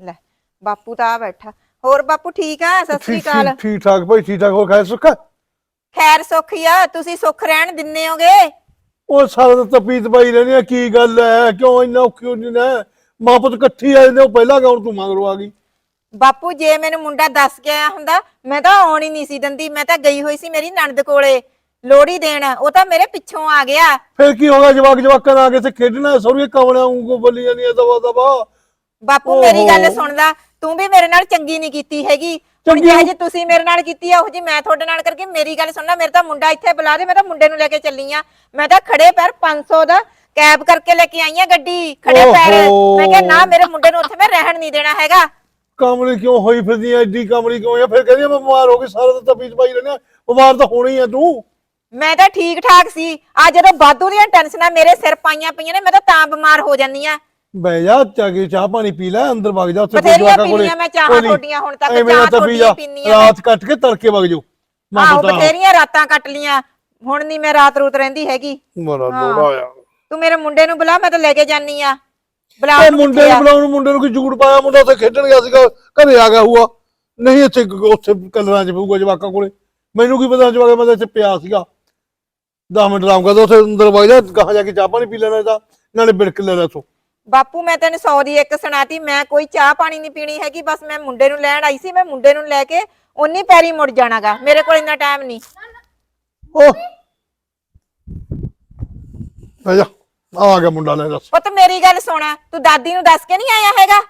ਲੈ ਬਾਪੂ ਤਾਂ ਆ ਬੈਠਾ। ਹੋਰ ਬਾਪੂ ਠੀਕ ਆ? ਸਤਿ ਸ੍ਰੀ ਠੀਕ ਅਕਾਲ। ਠੀਕ- ਠੀਕ ਠਾਕ ਭਾਈ ਠੀਕ ਠਾਕ ਹੋ ਖਾਇ ਸੁੱਖ ਖੈਰ ਸੁੱਖ ਹੀ ਆ ਤੁਸੀਂ ਸੁੱਖ ਰਹਿਣ ਦਿੰਨੇ ਹੋਗੇ? ਉਹ ਸਾਰਾ ਦਿਨ ਤਪੀਤ ਪਾਈ ਰਹਿੰਦੀ ਆ ਕੀ ਗੱਲ ਹੈ ਕਿਉਂ ਇੰਨਾ ਔਖੀ ਹੁੰਦੀ ਨੇ ਮਾਂ ਪੁੱਤ ਇਕੱਠੀ ਆ ਜਾਂਦੇ ਉਹ ਪਹਿਲਾਂ ਕੌਣ ਤੂੰ ਮਗਰੋਂ ਆ ਗਈ? ਬਾਪੂ ਜੇ ਮੈਨੂੰ ਮੁੰਡਾ ਦੱਸ ਕੇ ਆਇਆ ਹੁੰਦਾ ਮੈਂ ਤਾਂ ਆਉਣ ਹੀ ਨਹੀਂ ਸੀ ਦਿੰਦੀ ਮੈਂ ਤਾਂ ਗਈ ਹੋਈ ਸੀ ਮੇਰੀ ਨਣਦ ਕੋਲੇ। ਲੋੜੀ ਦੇਣ ਉਹ ਤਾਂ ਮੇਰੇ ਪਿੱਛੋਂ ਆ ਗਿਆ। ਫਿਰ ਕੀ ਹੋਗਾ ਜਵਾਕ ਜਵਾਕਾਂ ਨਾਲ ਆ ਕੇ ਤੇ ਖੇਡਣਾ ਸੌਰੀ ਕਵਣਾ ਉਂਗੋ ਬੋਲੀ ਜਾਂਦੀ ਆ ਦਵਾ ਦਵਾ ਬਾਪੂ ਮੇਰੀ ਗੱਲ। ਸੁਣਦਾ ਤੂੰ ਵੀ ਮੇਰੇ ਨਾਲ ਚੰਗੀ ਨਹੀਂ ਕੀਤੀ ਹੈਗੀ। ਹੁਣ ਜੇ ਜੇ ਤੁਸੀਂ ਮੇਰੇ ਨਾਲ ਕੀਤੀ ਆ ਉਹ ਜੀ ਮੈਂ ਤੁਹਾਡੇ ਨਾਲ ਕਰਕੇ ਮੇਰੀ ਗੱਲ ਸੁਣਨਾ ਮੇਰੇ ਤਾਂ ਮੁੰਡਾ ਇੱਥੇ ਬੁਲਾ ਦੇ ਮੈਂ ਤਾਂ ਮੁੰਡੇ ਨੂੰ ਲੈ ਕੇ ਚੱਲੀ ਆ। ਮੈਂ ਤਾਂ ਖੜੇ ਪੈਰ 500 ਦਾ ਕੈਬ ਕਰਕੇ ਲੈ ਕੇ ਆਈ ਆ ਗੱਡੀ ਖੜੇ ਪੈਰ। ਮੈਂ ਕਿਹਾ ਨਾ ਮੇਰੇ ਮੁੰਡੇ ਨੂੰ ਉੱਥੇ ਮੈਂ ਰਹਿਣ ਨਹੀਂ ਦੇਣਾ ਹੈਗਾ। ਕਾਮਲੀ ਕਿਉਂ ਹੋਈ ਫਿਰਦੀ ਐ ਏਡੀ ਕਾਮਲੀ ਕਿਉਂ ਆ ਫਿਰ ਕਹਿੰਦੀ ਮੈਂ ਬਿਮਾਰ ਹੋ ਗਈ ਸਾਰਾ ਦਿਨ ਤਪੀਤ ਪਾਈ ਰਹਿੰਦੀ ਆ। ਬਿਮਾਰ ਤਾਂ ਹੋਣੀ ਆ ਤੂੰ। ਮੈਂ ਤਾਂ ਠੀਕ ਠਾਕ ਸੀ। ਆ ਜਦੋਂ ਬਾਦੂ ਦੀਆਂ ਟੈਨਸ਼ਨਾਂ ਮੇਰੇ ਸਿਰ ਪਾਈਆਂ ਪਈਆਂ ਨੇ ਮੈਂ ਤਾਂ ਤਾਂ ਬਿਮਾਰ ਹੋ ਜਾਂਦੀ ਆ। ਬਹਿ ਜਾ ਚਾਗੇ ਚਾਹ ਪਾਣੀ ਪੀ ਲੈ ਅੰਦਰ ਵਗ ਜਾ ਉੱਥੇ ਕੋਈ ਬਥੇਰੀਆਂ ਜਵਾਕਾਂ ਕੋਲੇ। ਪੀਣੀਆਂ ਮੈਂ ਚਾਹਾਂ ਤੁਹਾਡੀਆਂ ਹੁਣ ਤੱਕ, ਐਵੇਂ ਨਾ ਚਾਹ ਜਾ, ਪੀਣੀਆਂ ਮੈਂ। ਰਾਤ ਕੱਟ ਕੇ ਤੜਕੇ ਵਗ ਜਾਓ। ਮਾਂ ਆਹੋ ਪੁੱਤ ਬਥੇਰੀਆਂ ਰਾਤਾਂ ਕੱਟ ਲੀਆਂ ਹੁਣ ਨਹੀਂ ਮੈਂ ਰਾਤ ਰੂਤ ਰਹਿੰਦੀ ਹੈਗੀ। ਹਾਂ। ਲੋੜਾ ਆ। ਤੂੰ ਮੇਰੇ ਮੁੰਡੇ ਨੂੰ ਬੁਲਾ ਮੈਂ ਤਾਂ ਲੈ ਕੇ ਜਾਨੀ ਆ। ਬੁਲਾ ਉਹ ਉਹਨੂੰ ਮੁੰਡੇ ਨੂੰ? ਬੁਲਾਉਣ ਮੁੰਡੇ ਨੂੰ ਕੋਈ ਜੂੜ ਪਾਇਆ ਮੁੰਡਾ ਉੱਥੇ ਖੇਡਣ ਗਿਆ ਸੀਗਾ ਘਰੇ ਆ ਗਿਆ ਹੁਆ ਨਹੀਂ ਇੱਥੇ ਗ- ਉੱਥੇ ਕਲਰਾਂ 'ਚ ਪਊਗਾ ਜਵਾਕਾਂ ਕੋਲੇ। ਮੈਨੂੰ ਕੀ ਪਤਾ ਜਵਾਕਾਂ ਮੈਂ ਤਾਂ ਇੱਥੇ ਪਿਆ ਸੀਗਾ। 10 ਮਿੰਟ ਆਰਾਮ ਕਰਦਾ ਉੱਥੇ ਅੰਦਰ ਵਗ ਜਾ ਗਾਹਾਂ ਜਾ ਕੇ ਚਾਹ ਪਾਣੀ ਪੀ ਲੈਣਾ ਤਾਂ ਨਾਲੇ ਬਿੜਕ ਲੈ ਲੈ ਤੂੰ ਬਾਪੂ ਮੈਂ ਤੈਨੂੰ 100 ਦੀ ਇੱਕ ਸੁਣਾਤੀ ਮੈਂ ਕੋਈ ਚਾਹ ਪਾਣੀ ਨਹੀਂ ਪੀਣੀ ਹੈਗੀ ਬਸ ਮੈਂ ਮੁੰਡੇ ਨੂੰ ਲੈਣ ਆਈ ਸੀ ਮੈਂ ਮੁੰਡੇ ਨੂੰ ਲੈ ਕੇ ਉਨੀ ਪੈਰੀ ਮੁੜ ਜਾਣਾਗਾ ਮੇਰੇ ਕੋਲ ਇੰਨਾ ਟਾਈਮ ਨਹੀਂ। ਓ। ਆ ਜਾ ਆ ਗਿਆ ਮੁੰਡਾ ਲੈ ਦੱਸ। ਪੁੱਤ ਮੇਰੀ ਗੱਲ ਸੁਣ ਤੂੰ ਦਾਦੀ ਨੂੰ ਦੱਸ ਕੇ ਨਹੀਂ ਆਇਆ ਹੈਗਾ?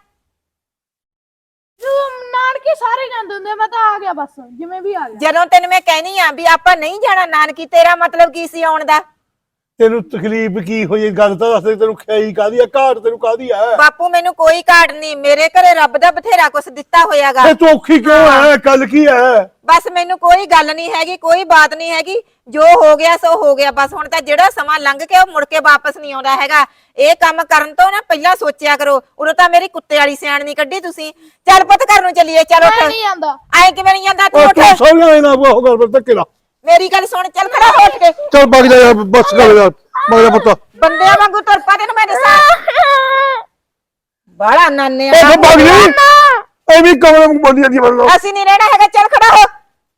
ਜਦੋਂ ਨਾਨਕੇ ਸਾਰੇ ਜਾਂਦੇ ਹੁੰਦੇ ਆ, ਮੈਂ ਤਾਂ ਆ ਗਿਆ ਬਸ ਜਿਵੇਂ ਵੀ ਆ ਗਿਆ। ਜਦੋਂ ਤੈਨੂੰ ਮੈਂ ਕਹਿਨੀ ਆ ਵੀ ਆਪਾਂ ਨਹੀਂ ਜਾਣਾ ਨਾਨਕੀ ਤੇਰਾ ਮਤਲਬ ਕੀ ਸੀ ਆਉਣ ਦਾ? ਤੈਨੂੰ ਤਕਲੀਫ ਕੀ ਹੋਈ? ਇਹ ਗੱਲ ਤਾਂ ਦੱਸ ਦੇ, ਤੈਨੂੰ ਖਿਆਈ ਕਾਦੀ ਆ? ਘਾਟ ਤੈਨੂੰ ਕਾਦੀ ਆ? ਬਾਪੂ ਮੈਨੂੰ ਕੋਈ ਘਾਟ ਨਹੀਂ। ਮੇਰੇ ਘਰੇ ਰੱਬ ਦਾ ਬਥੇਰਾ ਕੁਛ ਦਿੱਤਾ ਹੋਇਆਗਾ। ਇਹ ਤੂੰ ਔਖੀ ਕਿਉਂ ਹੈ। ਕੱਲ ਕੀ ਹੈ ਬਸ ਮੈਨੂੰ ਕੋਈ ਗੱਲ ਨਹੀਂ ਹੈਗੀ ਕੋਈ ਬਾਤ ਨਹੀਂ ਹੈਗੀ। ਜੋ ਹੋ ਗਿਆ ਸੋ ਹੋ ਗਿਆ। ਬਸ ਹੁਣ ਤਾਂ ਜਿਹੜਾ ਸਮਾਂ ਲੰਘ ਗਿਆ ਉਹ ਮੁੜ ਕੇ ਵਾਪਸ ਨਹੀਂ ਆਉਂਦਾ ਹੈਗਾ। ਇਹ ਕੰਮ ਕਰਨ ਤੋਂ ਨਾ ਪਹਿਲਾਂ ਸੋਚਿਆ ਕਰੋ। ਉਦੋਂ ਤਾਂ ਮੇਰੀ ਕੁੱਤੇ ਵਾਲੀ ਸਿਆਣ ਨਹੀਂ ਕੱਢੀ ਤੁਸੀਂ। ਚੱਲ ਪੁੱਤ ਘਰ ਨੂੰ ਚੱਲੀਏ। ਚੱਲ ਉੱਠ। ਨਹੀਂ ਜਾਂਦਾ ਐ ਕਿਵੇਂ ਨਹੀਂ ਜਾਂਦਾ ਤੂੰ ਉਹ ਉੱਠ। ਤੂੰ ਸੋਹਣਾ ਇਹਨਾਂ ਉਹ ਗੱਲ ਪਰ ਧੱਕੇ ਲਾ। ਮੇਰੀ ਗੱਲ ਸੁਣ ਚੱਲ ਖੜਾ ਹੋ ਉੱਠ ਕੇ। ਚੱਲ ਵਗ ਜਾ ਯਾਰ, ਬਸ ਕਰ ਯਾਰ ਜਾ ਪੁੱਤ। ਬੰਦਿਆਂ ਵਾਂਗੂ ਤੁਰ ਪਾ ਤੈਨੂੰ ਮੈਂ ਦੱਸਾਂ ਬੜਾ ਨਾਨੇ ਉਹ ਆ ਵਗ ਜਾ ਐ ਵੀ ਕਮਰੇ ਨੂੰ ਬੋਲੀ ਜਾਂਦੀ ਮੈਨੂੰ ਅਸੀਂ ਨਹੀਂ ਰਹਿਣਾ ਹੈਗਾ ਚੱਲ ਖੜਾ ਹੋ।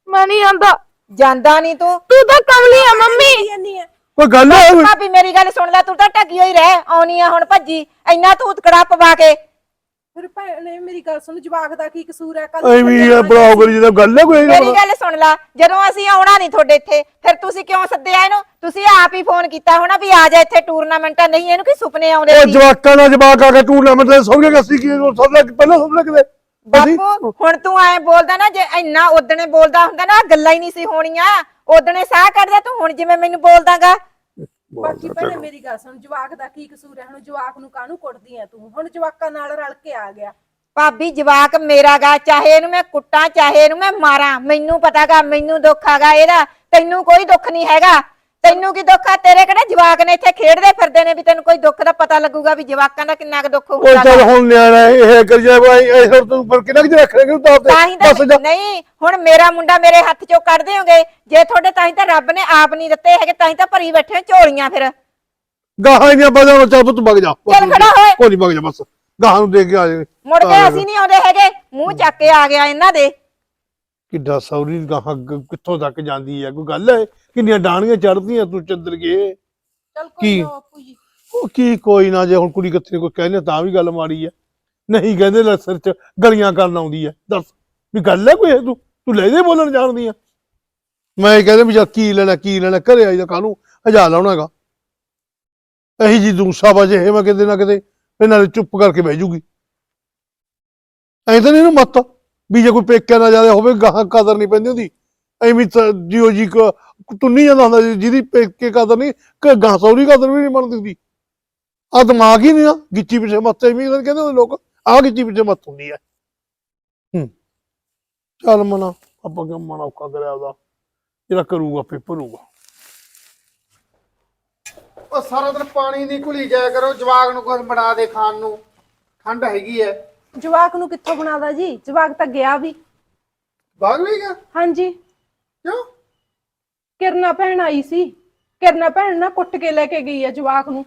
ਮੈਂ ਨਹੀਂ ਜਾਂਦਾ ਜਾਂਦਾ ਨਹੀਂ ਤੂੰ। ਤੂੰ ਤਾਂ ਕਮਲੀ ਆ ਮੰਮੀ। ਕੋਈ ਗੱਲ ਹੈ ਭਾਬੀ ਮੇਰੀ ਗੱਲ ਸੁਣ ਲੈ ਤੂੰ ਤਾਂ ਢੱਕੀ ਹੋਈ ਰਹਿ ਆਉਣੀ ਆ ਹੁਣ ਭੱਜੀ। ਇੰਨਾ ਤੂੰ ਉਤਕੜਾ ਪਵਾ ਕੇ। ਫਿਰ ਭੈਣੇ ਮੇਰੀ ਗੱਲ ਸੁਣ ਜਵਾਕ ਦਾ ਕੀ ਕਸੂਰ ਹੈ? ਕੱਲ ਐਵੇਂ ਕਰੀ ਜਦੋਂ ਗੱਲ ਹੈ ਕੋਈ ਮੇਰੀ ਗੱਲ ਸੁਣ ਲੈ ਜਦੋਂ ਅਸੀਂ ਆਉਣਾ ਨਹੀਂ ਤੁਹਾਡੇ ਇੱਥੇ ਫਿਰ ਤੁਸੀਂ ਕਿਉਂ ਸੱਦਿਆ ਇਹਨੂੰ? ਤੁਸੀਂ ਆਪ ਹੀ ਫੋਨ ਕੀਤਾ ਹੋਣਾ ਵੀ ਆ ਜਾ ਇੱਥੇ ਟੂਰਨਾਮੈਂਟ ਨਹੀਂ ਇਹਨੂੰ ਕੀ ਸੁਪਨੇ ਆਉਂਦੇ ਉਹ ਸੀ? ਜਵਾਕਾਂ ਦਾ ਜਵਾਕ ਆ ਕੇ ਟੂਰਨਾਮੈਂਟ ਦੇ ਸੌਂਗੇ ਕੱਸੀ ਕੀ ਲੱਗ ਪਹਿਲਾਂ ਸਭ ਲੱਗਦੇ ਬਾਪੂ ਹੁਣ ਤੂੰ ਐ ਬੋਲਦਾ ਨਾ ਜੇ ਇੰਨਾ ਉਦਣੇ ਬੋਲਦਾ ਹੁੰਦਾ ਨਾ ਗੱਲਾਂ ਹੀ ਨਹੀਂ ਸੀ ਹੋਣੀਆਂ। ਉਦਣੇ ਸਾਹ ਕੱਢਦਾ ਤੂੰ ਹੁਣ ਜਿਵੇਂ ਮੈਨੂੰ ਬੋਲਦਾਗਾ। ਬਾਕੀ ਭੈਣੇ ਮੇਰੀ ਗੱਲ ਸੁਣ ਜਵਾਕ ਦਾ ਕੀ ਕਸੂਰ ਹੈ? ਹੁਣ ਜਵਾਕ ਨੂੰ ਕਾਹਨੂੰ ਕੁੱਟਦੀ ਆ ਤੂੰ? ਹੁਣ ਜਵਾਕਾਂ ਨਾਲ ਰਲ ਕੇ ਆ ਗਿਆ। ਭਾਬੀ ਜਵਾਕ ਮੇਰਾਗਾ ਚਾਹੇ ਇਹਨੂੰ ਮੈਂ ਕੁੱਟਾਂ ਚਾਹੇ ਇਹਨੂੰ ਮੈਂ ਮਾਰਾਂ। ਮੈਨੂੰ ਪਤਾਗਾ ਮੈਨੂੰ ਦੁੱਖ ਆਗਾ ਇਹਦਾ। ਤੈਨੂੰ ਕੋਈ ਦੁੱਖ ਨਹੀਂ ਹੈਗਾ। ਤੈਨੂੰ ਕੀ ਦੁੱਖ ਆ? ਤੇਰੇ ਕਿਹੜੇ ਜਵਾਕ ਨੇ ਇੱਥੇ ਖੇਡਦੇ ਫਿਰਦੇ ਨੇ ਵੀ ਤੈਨੂੰ ਕੋਈ ਦੁੱਖ ਦਾ ਪਤਾ ਲੱਗੂਗਾ ਵੀ ਜਵਾਕਾਂ ਦਾ ਕਿੰਨਾ ਕੁ ਦੁੱਖ ਉਹ ਹੁੰਦਾ ਚੱਲ ਗਾ। ਹੁਣ ਨਿਆਣਾ ਇਹ ਕਰ ਜਾ ਭਾਈ ਇਹ ਸਰ ਤੂੰ ਪਰ ਕਿੰਨਾ ਕਿ ਰੱਖ ਰਹੇ ਤੂੰ ਤਾਂ ਹੀ ਜਾ। ਨਹੀਂ ਹੁਣ ਮੇਰਾ ਮੁੰਡਾ ਮੇਰੇ ਹੱਥ ਚੋਂ ਕੱਢ ਦਿਓਗੇ। ਜੇ ਤੁਹਾਡੇ ਤਾਂ ਹੀ ਤਾਂ ਰੱਬ ਨੇ ਆਪ ਨਹੀਂ ਦਿੱਤੇ ਹੈਗੇ ਤਾਂ ਹੀ ਤਾਂ ਭਰੀ ਬੈਠੇ ਹੋ ਝੋਲੀਆਂ ਫਿਰ। ਗਾਹਾਂ ਹੀ ਨਹੀਂ ਬਜਾ ਚੱਲ ਤੂੰ ਵਗ ਜਾ। ਚੱਲ ਖੜਾ ਹੋਏ। ਕੋਈ ਨਹੀਂ ਵਗ ਜਾ ਬਸ। ਗਾਹਾਂ ਨੂੰ ਦੇ ਕੇ ਆ ਜਾ ਮੁੜ ਕੇ ਅਸੀਂ ਨਹੀਂ ਆਉਂਦੇ ਹੈਗੇ। ਮੂੰਹ ਚੱਕ ਕੇ ਆ ਗਿਆ ਇਹਨਾਂ ਦੇ। ਕਿੱਡਾ ਸੌਰੀ ਗਾਹਾਂ ਗ- ਕਿੱਥੋਂ ਤੱਕ ਜਾਂਦੀ ਹੈ? ਕੋਈ ਗੱਲ ਹੈ? ਕਿੰਨੀਆਂ ਡਾਣੀਆਂ ਚੜਦੀਆਂ ਤੂੰ ਚੰਦਰ ਚੱਲ ਕੀ? ਕੋਈ ਨਾ ਬਾਪੂ ਜੀ। ਉਹ ਕੀ ਕੋਈ ਨਾ ਜੇ ਹੁਣ ਕੁੜੀ ਕਿੱਥੇ ਕੋਈ ਕਹਿੰਦੇ ਤਾਂ ਵੀ ਗੱਲ ਮਾੜੀ ਹੈ ਨਹੀਂ ਕਹਿੰਦੇ ਲੈ ਸਿਰ ਚ ਗਲੀਆਂ ਕਰਨ ਆਉਂਦੀ ਹੈ ਦੱਸ ਵੀ ਗੱਲ ਹੈ ਕੋਈ ਇਹ ਤੂੰ? ਤੂੰ ਲੈ ਦੇ ਬੋਲਣ ਜਾਣਦੀ ਆ। ਮੈਂ ਇਹ ਕਹਿੰਦੇ ਵੀ ਜਾ ਕੀ ਲੈਣਾ ਕੀ ਲੈਣਾ ਘਰੇ ਆਈ ਤਾਂ ਕਾਹਨੂੰ? ਹਜਾ ਲਾਉਣਾਗਾ ਇਹੀ ਜੀ ਦੂਸਾ ਵਜੇ ਇਹ ਮੈਂ ਕਿਤੇ ਨਾ ਕਿਤੇ ਫਿਰ ਨਾਲੇ ਚੁੱਪ ਕਰਕੇ ਬਹਿ ਜੂਗੀ। ਐਂ ਤਾਂ ਨਹੀਂ ਇਹਨੂੰ ਮੱਤ ਵੀ ਜੇ ਕੋਈ ਪੇਕਿਆ ਨਾ ਜਾਦੇ ਹੋਵੇ ਗਾਹਾਂ ਕਦਰ ਨਹੀਂ ਪੈਂਦੀ ਹੁੰਦੀ ਐਵੇਂ ਤਾਂ ਜਿਓ ਜੀ ਕੋ ਤੁੰਨੀ ਜਾਂਦਾ ਹੁੰਦਾ ਜੀ, ਜਿਹਦੀ ਪੇਕੇ ਕਦਰ ਨਹੀਂ ਕਿ ਗਾਂ ਸੌਰੀ ਕਦਰ ਵੀ ਨਹੀਂ ਬਣਦੀ ਹੁੰਦੀ। ਆ ਦਿਮਾਗ ਹੀ ਨਹੀਂ ਨਾ ਗਿੱਚੀ ਪਿੱਛੇ ਮੱਤ ਐਵੇਂ ਹੀ ਕਹਿੰਦੇ ਹੁੰਦੇ ਲੋਕ ਆ ਗਿੱਚੀ ਪਿੱਛੇ ਮੱਤ ਹੁੰਦੀ ਹੈ ਹੂੰ। ਚੱਲ ਮਨਾ ਆਪਾਂ ਕਿਉਂ ਮਨਾ ਔਖਾ ਕਰਿਆ ਉਹਦਾ ਜਿਹੜਾ ਕਰੂਗਾ ਆਪੇ ਭਰੂਗਾ ਉਹ ਸਾਰਾ ਦਿਨ ਪਾਣੀ ਨਹੀਂ ਘੁਲੀ ਜਾਇਆ ਕਰੋ ਜਵਾਗ ਨੂੰ ਕੁਝ ਬਣਾ ਦੇ ਖਾਣ ਨੂੰ। ਠੰਡ ਹੈਗੀ ਐ। ਜਵਾਕ ਨੂੰ ਕਿੱਥੋਂ ਬਣਾਦਾ ਜੀ? ਜਵਾਕ ਤਾਂ ਗਿਆ ਵੀ। ਬਾਗ ਵੀ ਗਿਆ? ਹਾਂਜੀ। ਕਿਉਂ? ਕਿਰਨਾ ਭੈਣ ਆਈ ਸੀ। ਕਿਰਨਾ ਭੈਣ ਨਾ ਕੁੱਟ ਕੇ ਲੈ ਕੇ ਗਈ ਆ ਜਵਾਕ ਨੂੰ।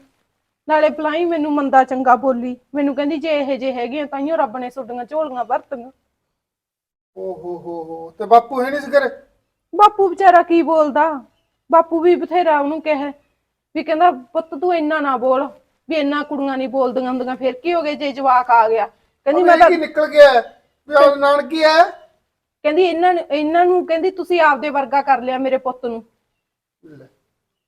ਨਾਲੇ ਪਲਾਈ ਮੈਨੂੰ ਮੰਦਾ ਚੰਗਾ ਬੋਲੀ। ਮੈਨੂੰ ਕਹਿੰਦੀ ਜੇ ਇਹ ਜੇ ਹੈਗੇ ਆ ਤਾਈਓ ਰੱਬ ਨੇ ਤੁਹਾਡੀਆਂ ਝੋਲੀਆਂ ਵਰਤੀਆਂ। ਹੋ ਹੋ ਹੋ ਤੇ ਬਾਪੂ ਹੈ ਨਹੀਂ ਸੀ ਘਰੇ? ਬਾਪੂ ਵਿਚਾਰਾ ਕੀ ਬੋਲਦਾ? ਬਾਪੂ ਵੀ ਬਥੇਰਾ ਉਹਨੂੰ ਕਹੇ ਵੀ ਕਹਿੰਦਾ ਪੁੱਤ ਤੂੰ ਇੰਨਾ ਨਾ ਬੋਲ ਵੀ ਇੰਨਾ ਕੁੜੀਆਂ ਨਹੀਂ ਬੋਲਦੀਆਂ ਹੁੰਦੀਆਂ। ਫਿਰ ਕੀ ਹੋ ਗਿਆ ਜੇ ਜਵਾਕ ਆ ਗਿਆ? ਕਹਿੰਦੀ ਮੈਂ ਤਾਂ ਕੀ ਨਿਕਲ ਗਿਆ? ਹੈ? ਵੀ ਉਹ ਨਾਨਕੀ ਹੈ? ਕਹਿੰਦੀ ਇਹਨਾਂ ਨੂੰ ਇਹਨਾਂ ਨੂੰ ਕਹਿੰਦੀ ਤੁਸੀਂ ਆਪਦੇ ਵਰਗਾ ਕਰ ਲਿਆ ਮੇਰੇ ਪੁੱਤ ਨੂੰ। ਲੈ,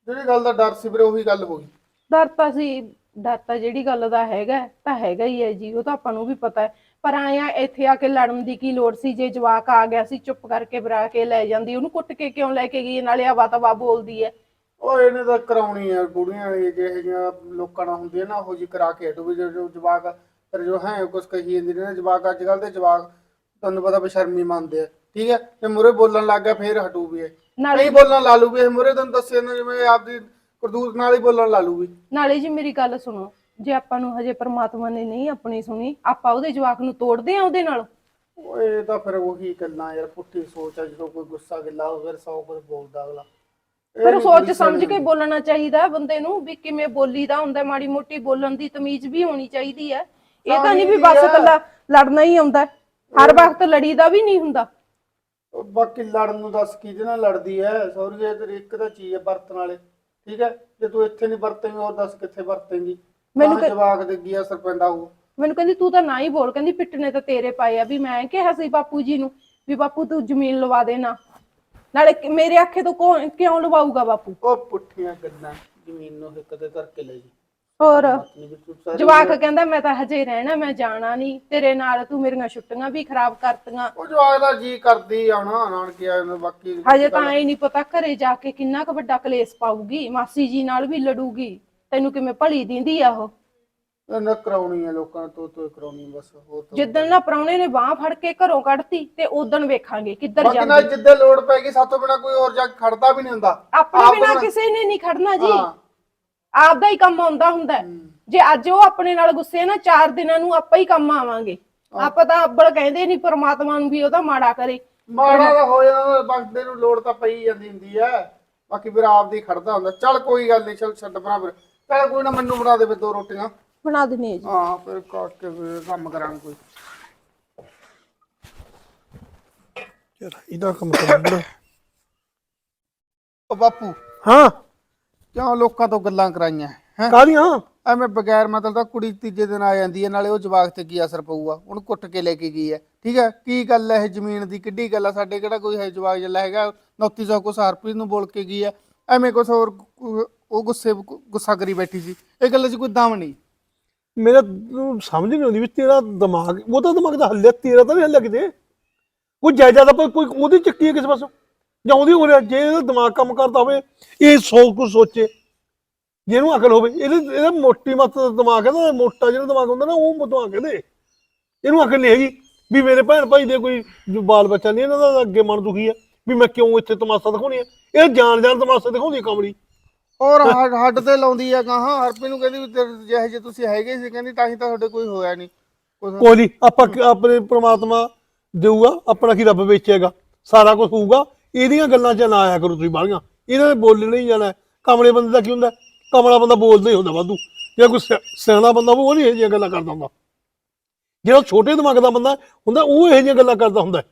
ਜਿਹੜੀ ਗੱਲ ਦਾ ਡਰ ਸੀ ਵੀਰੇ ਉਹੀ ਗੱਲ ਹੋ ਗਈ। ਡਰ ਤਾਂ ਸੀ ਡਰ ਤਾਂ ਜਿਹੜੀ ਗੱਲ ਦਾ ਹੈਗਾ ਤਾਂ ਹੈਗਾ ਹੀ ਹੈ ਜੀ ਉਹ ਤਾਂ ਆਪਾਂ ਨੂੰ ਵੀ ਪਤਾ ਹੈ। ਪਰ ਆਇਆ ਇੱਥੇ ਆ ਕੇ ਲੜਨ ਦੀ ਕੀ ਲੋੜ ਸੀ ਜੇ ਜਵਾਕ ਆ ਗਿਆ ਸੀ ਚੁੱਪ ਕਰਕੇ ਬਰਾ ਕੇ ਲੈ ਜਾਂਦੀ ਉਹਨੂੰ ਕੁੱਟ ਕੇ ਕਿਉਂ ਲੈ ਕੇ ਗਈ ਨਾਲੇ ਆਵਾ ਤਵਾ ਬੋਲਦੀ ਹੈ। ਉਹ ਇਹਨੇ ਤਾਂ ਕਰਾਉਣੀ ਆ ਬੁੜੀਆਂ ਇਹ ਜਿਹੇ ਜਿਹੀਆਂ ਲੋਕਾਂ ਨਾਲ ਹੁੰਦੀਆਂ ਨਾ ਉਹ ਜੀ ਕਰਾ ਕੇ ਹਟੂ ਵੀ ਜੋ ਜੋ ਜਵਾਕ ਪਰ ਜੋ ਹੈ ਕੁਛ ਕਹੀ ਜਾਂਦੇ ਨੇ ਨਾ ਜਵਾਕ ਅੱਜ ਕੱਲ ਦੇ ਜਵਾਕ ਤੁਹਾਨੂੰ ਪਤਾ ਬਸ਼ਰਮੀ ਮੰਨਦੇ ਆ। ਠੀਕ ਹੈ? ਤੇ ਮੁਰੇ ਬੋਲਣ ਲੱਗ ਗਿਆ ਫੇਰ ਹਟੂ ਵੀ ਇਹ। ਨਾਲੇ ਨਹੀਂ ਬੋਲਣ ਲਾ ਲੂ ਵੀ ਇਹ। ਮੁਰੇ ਤੁਹਾਨੂੰ ਦੱਸਿਆ ਨਾ ਜਿਵੇਂ ਆਪਦੀ ਕਰਤੂਤ ਨਾਲ ਹੀ ਬੋਲਣ ਲਾ ਲੂ ਵੀ ਨਾਲੇ ਜੀ ਮੇਰੀ ਗੱਲ ਸੁਣੋ। ਜੇ ਆਪਾਂ ਨੂੰ ਹਜੇ ਪ੍ਰਮਾਤਮਾ ਨੇ ਨਹੀਂ ਆਪਣੀ ਸੁਣੀ ਆਪਾਂ ਉਹਦੇ ਜਵਾਕ ਨੂੰ ਤੋੜਦੇ ਆ ਉਹਦੇ ਨਾਲ? ਓਏ ਇਹ ਤਾਂ ਫਿਰ ਉਹੀ ਗੱਲਾਂ ਯਾਰ ਪੁੱਠੀ ਸੋਚ ਆ ਜਦੋਂ ਕੋਈ ਗੁੱਸਾ ਗਿੱਲਾ ਹੋਵੇ ਫਿਰ ਸੌ ਕੁਝ ਬੋਲਦਾ ਅਗਲਾ। ਇਹ ਸੋਚ ਸਮਝ ਕੇ ਬੋਲਣਾ ਚਾਹੀਦਾ ਹੈ ਬੰਦੇ ਨੂੰ ਵੀ ਕਿਵੇਂ ਬੋਲੀਦਾ ਹੁੰਦਾ ਮਾੜੀ ਮੋਟੀ ਬੋਲਣ ਦੀ ਤਮੀਜ਼ ਵੀ ਹੋਣੀ ਚਾਹੀਦੀ ਹੈ। ਇਹ ਤਾਂ ਨਹੀਂ ਵੀ ਬਸ ਇਕੱਲਾ ਲੜਨਾ ਹੀ ਆਉਂਦਾ। ਹੈ। ਹਰ ਵਕਤ ਲੜੀਦਾ ਵੀ ਨਹੀਂ ਹੁੰਦਾ। ਉਹ ਬਾਕੀ ਲੜਨ ਨੂੰ ਦੱਸ ਕਿਹਦੇ ਨਾਲ ਲੜਦੀ ਐ। ਸੌਰੀਏ ਤੇਰੀ ਇੱਕ ਤਾਂ ਚੀਜ਼ ਹੈ ਵਰਤਣ ਵਾਲੇ। ਠੀਕ ਹੈ ਜੇ ਤੂੰ ਇੱਥੇ ਨਹੀਂ ਵਰਤੇਂਗੀ ਹੋਰ ਦੱਸ ਕਿੱਥੇ ਵਰਤੇਂਗੀ? ਮੈਨੂੰ ਮੈਨੂੰ ਜਵਾਕ ਦੇ ਗਿਆ ਅਸਰ ਪੈਂਦਾ ਹੋਊ। ਮੈਨੂੰ ਕਹਿੰਦੀ ਤੂੰ ਤਾਂ ਨਾ ਹੀ ਬੋਲ। ਕਹਿੰਦੀ ਪਿੱਟਨੇ ਤਾਂ ਤੇਰੇ ਪਾਏ ਆ। ਵੀ ਮੈਂ ਕਿਹਾ ਸੀ ਬਾਪੂ ਜੀ ਨੂੰ ਵੀ ਬਾਪੂ ਤੂੰ ਜ਼ਮੀਨ ਲਵਾ ਦੇ ਨਾ। ਨਾਲੇ ਕਿ- ਮੇਰੇ ਆਖੇ ਤੋਂ ਕੌਣ ਕਿਉਂ ਲਵਾਊਗਾ ਬਾਪੂ? ਉਹ ਪੁੱਠੀਆਂ ਗੱਲਾਂ। ਜ਼ਮੀਨ ਨੂੰ ਹਿੱਕ ਤੇ ਧਰ ਕੇ ਲੈ ਜੀ। ਹੋਰ? ਜਵਾਕ ਕਹਿੰਦਾ ਮੈਂ ਤਾਂ ਹਜੇ ਰਹਿਣਾ ਮੈਂ ਜਾਣਾ ਨਹੀਂ। ਤੇਰੇ ਨਾਲ ਤੂੰ ਮੇਰੀਆਂ ਛੁੱਟੀਆਂ ਵੀ ਖਰਾਬ ਕਰਤੀਆਂ। ਉਹ ਜਵਾਕ ਦਾ ਜੀ ਕਰਦੀ ਆਉਣਾ ਨਾਨਕੇ ਆਏ ਨੂੰ ਬਾਕੀ ਹਜੇ ਤਾਂ ਐ ਨਹੀਂ ਪਤਾ ਘਰੇ ਜਾ ਕੇ ਕਿੰਨਾ ਕੁ ਵੱਡਾ ਕਲੇਸ਼ ਪਾਊਗੀ। ਮਾਸੀ ਜੀ ਨਾਲ ਵੀ ਲੜੂਗੀ। ਤੈਨੂੰ ਕਿਵੇਂ ਭਲੀ ਦਿੰਦੀ ਆ ਉਹ? ਨਾ ਕਰਾਉਣੀ ਹੈ ਲੋਕਾਂ ਤੋਂ ਤੋਂ ਕਰਾਉਣੀ ਬਸ ਹੋਰ ਤਾਂ ਜਿੱਦਣ ਨਾ ਪ੍ਰਾਹੁਣੇ ਨੇ ਬਾਹ ਫੜ ਕੇ ਘਰੋਂ ਕੱਢਤੀ ਤੇ ਉਦੋਂ ਵੇਖਾਂਗੇ ਕਿੱਧਰ ਬਾਕੀ ਜਾਂਦੀ। ਨਾਲ ਜਿੱਦੇ ਲੋੜ ਪੈ ਗਈ ਸਾਤੋਂ ਬਿਨਾ ਕੋਈ ਹੋਰ ਜਾ ਖੜਦਾ ਵੀ ਨਹੀਂ ਹੁੰਦਾ। ਆਪਣੇ ਆਪ ਬਿਨਾ ਕਿਸੇ ਨੇ ਨਹੀਂ ਖੜਨਾ ਜੀ। ਆਪਦਾ ਹੀ ਕੰਮ ਆਉਂਦਾ ਹੁੰਦਾ ਹੈ। ਜੇ ਅੱਜ ਉਹ ਆਪਣੇ ਨਾਲ ਗੁੱਸੇ ਨਾ ਚਾਰ ਦਿਨਾਂ ਨੂੰ ਆਪਾਂ ਹੀ ਕੰਮ ਆਵਾਂਗੇ। ਆਪਾਂ ਤਾਂ ਅੱਬਲ ਕਹਿੰਦੇ ਨਹੀਂ ਪਰਮਾਤਮਾ ਨੂੰ ਵੀ ਉਹਦਾ ਮਾੜਾ ਕਰੇ। ਮਾੜਾ ਤਾਂ ਹੋ ਜਾਂਦਾ ਬੰਦੇ ਨੂੰ ਲੋੜ ਤਾਂ ਪਈ ਜਾਂਦੀ ਹੁੰਦੀ ਐ ਬਾਕੀ ਫਿਰ ਆਪ ਦੀ ਖੜਦਾ ਹੁੰਦਾ। ਚੱਲ ਕੋਈ ਗੱਲ ਨਹੀਂ ਚੱਲ ਛੱਡ ਬਣਾ ਫਿਰ। ਚੱਲ ਕੋਈ ਨਾ ਮੈਨੂੰ ਬਣਾ ਦੇਵੇ ਦੋ ਰੋਟੀਆਂ। ਬਣਾ ਦਿੰਨੇ ਆ ਜੀ। ਹਾਂ ਫਿਰ ਕੱਟ ਕੇ ਫਿਰ ਕੰਮ ਕਰਾਂਗੇ ਕੋਈ। ਯਾਰ ਇਹਦਾ ਕੰਮ ਕਰ ਉਹ ਬਾਪੂ। ਹਾਂ। ਕਿਉਂ ਲੋਕਾਂ ਤੋਂ ਗੱਲਾਂ ਕਰਾਈਆਂ ਹੈ? ਕਾਹਦੀਆਂ? ਐਵੇਂ ਬਗੈਰ ਮਤਲਬ ਤਾਂ ਕੁੜੀ ਤੀਜੇ ਦਿਨ ਆ ਜਾਂਦੀ ਹੈ ਨਾਲੇ ਉਹ ਜਵਾਕ ਤੇ ਕੀ ਅਸਰ ਪਊਗਾ? ਉਹਨੂੰ ਕੁੱਟ ਕੇ ਲੈ ਕੇ ਗਈ ਹੈ। ਠੀਕ ਹੈ? ਕੀ ਗੱਲ ਹੈ ਇਹ ਜ਼ਮੀਨ ਦੀ? ਕਿੱਡੀ ਗੱਲ ਹੈ ਸਾਡੇ ਕਿਹੜਾ ਕੋਈ ਹੈ ਜਵਾਕ ਜੱਲਾ ਹੈਗਾ? 2900 ਕੁਛ ਹਰਪ੍ਰੀਤ ਨੂੰ ਬੋਲ ਕੇ ਗਈ ਹੈ। ਐਵੇਂ ਕੁਛ ਹੋਰ ਉਹ ਗੁੱਸੇ ਗੁੱਸਾ ਕਰੀ ਬੈਠੀ ਸੀ। ਇਹ ਗੱਲ 'ਚ ਕੋਈ ਦਮ ਨਹੀਂ। ਮੇਰਾ ਸਮਝ ਨਹੀਂ ਆਉਂਦੀ ਵੀ ਤੇਰਾ ਦਿਮਾਗ ਉਹਦਾ ਦਿਮਾਗ ਦਾ ਹੱਲਿਆ ਤੇਰਾ ਤਾਂ ਨਹੀਂ ਹੱਲਿਆ ਕਿਤੇ। ਕੋਈ ਜਾਇਦਾਦ ਆਪਾਂ ਕੋਈ ਉਹਦੀ ਚੱਕੀ ਹੈ ਕਿਸੇ ਪਾਸੋਂ? ਜਾਂ ਉਹਦੀ ਜੇ ਇਹਦਾ ਦਿਮਾਗ ਕੰਮ ਕਰਦਾ ਹੋਵੇ ਇਹ ਸੌ ਕੁਝ ਸੋਚੇ। ਜਿਹਨੂੰ ਅਕਲ ਹੋਵੇ ਇਹਦੇ ਇਹਦਾ ਮੋਟੀ ਮੱਤ ਦਾ ਦਿਮਾਗ ਹੈ ਨਾ ਮੋਟਾ ਜਿਹੜਾ ਦਿਮਾਗ ਹੁੰਦਾ ਨਾ ਉਹ ਦਿਮਾਗ ਇਹਦੇ। ਇਹਨੂੰ ਅਕਲ ਨਹੀਂ ਹੈਗੀ ਵੀ ਮੇਰੇ ਭੈਣ ਭਾਈ ਦੇ ਕੋਈ ਜੋ ਬਾਲ ਬੱਚਾ ਨਹੀਂ ਇਹਨਾਂ ਦਾ ਅੱਗੇ ਮਨ ਦੁਖੀ ਹੈ ਵੀ ਮੈਂ ਕਿਉਂ ਇੱਥੇ ਤਮਾਸ਼ਾ ਦਿਖਾਉਣੀ ਹੈ ਇਹ ਜਾਣ ਜਾਣ ਤਮਾਸ਼ਾ ਦਿਖਾਉਂਦੀ ਕਮਲੀ ਔਰ ਹੱਡ ਹੱਡ ਤੇ ਲਾਉਂਦੀ ਆ ਗਾਹਾਂ ਹਰਪ੍ਰੀਤ ਨੂੰ ਕਹਿੰਦੀ ਵੀ ਜਿਹੇ ਜੇ ਤੁਸੀਂ ਹੈਗੇ ਸੀ ਕਹਿੰਦੀ ਤਾਂ ਹੀ ਤਾਂ ਤੁਹਾਡੇ ਕੋਈ ਹੋਇਆ ਨਹੀਂ। ਕੋਈ ਨਹੀਂ ਆਪਾਂ ਕਿ- ਆਪਣੇ ਪ੍ਰਮਾਤਮਾ ਦੇਊਗਾ ਆਪਣਾ ਕੀ ਰੱਬ ਵੇਚੇਗਾ ਸਾਰਾ ਕੁਝ ਹੋਊਗਾ ਇਹਦੀਆਂ ਗੱਲਾਂ 'ਚ ਨਾ ਆਇਆ ਕਰੋ ਤੁਸੀਂ ਬਾਹਲੀਆਂ। ਇਹਨਾਂ ਨੇ ਬੋਲਣਾ ਹੀ ਜਾਣਾ। ਹੈ। ਕਮਲੇ ਬੰਦੇ ਦਾ ਕੀ ਹੁੰਦਾ? ਕਮਲਾ ਬੰਦਾ ਬੋਲਦਾ ਹੀ ਹੁੰਦਾ ਵਾਧੂ। ਜੇ ਕੋਈ ਸਿਆ- ਸਿਆਣਾ ਬੰਦਾ ਉਹ ਨਹੀਂ ਇਹ ਜਿਹੀਆਂ ਗੱਲਾਂ ਕਰਦਾ ਹੁੰਦਾ। ਜਿਹੜਾ ਛੋਟੇ ਦਿਮਾਗ ਦਾ ਬੰਦਾ ਹੁੰਦਾ ਉਹ ਇਹ ਜਿਹੀਆਂ ਗੱਲਾਂ ਕਰਦਾ ਹੁੰਦਾ। ਹੈ।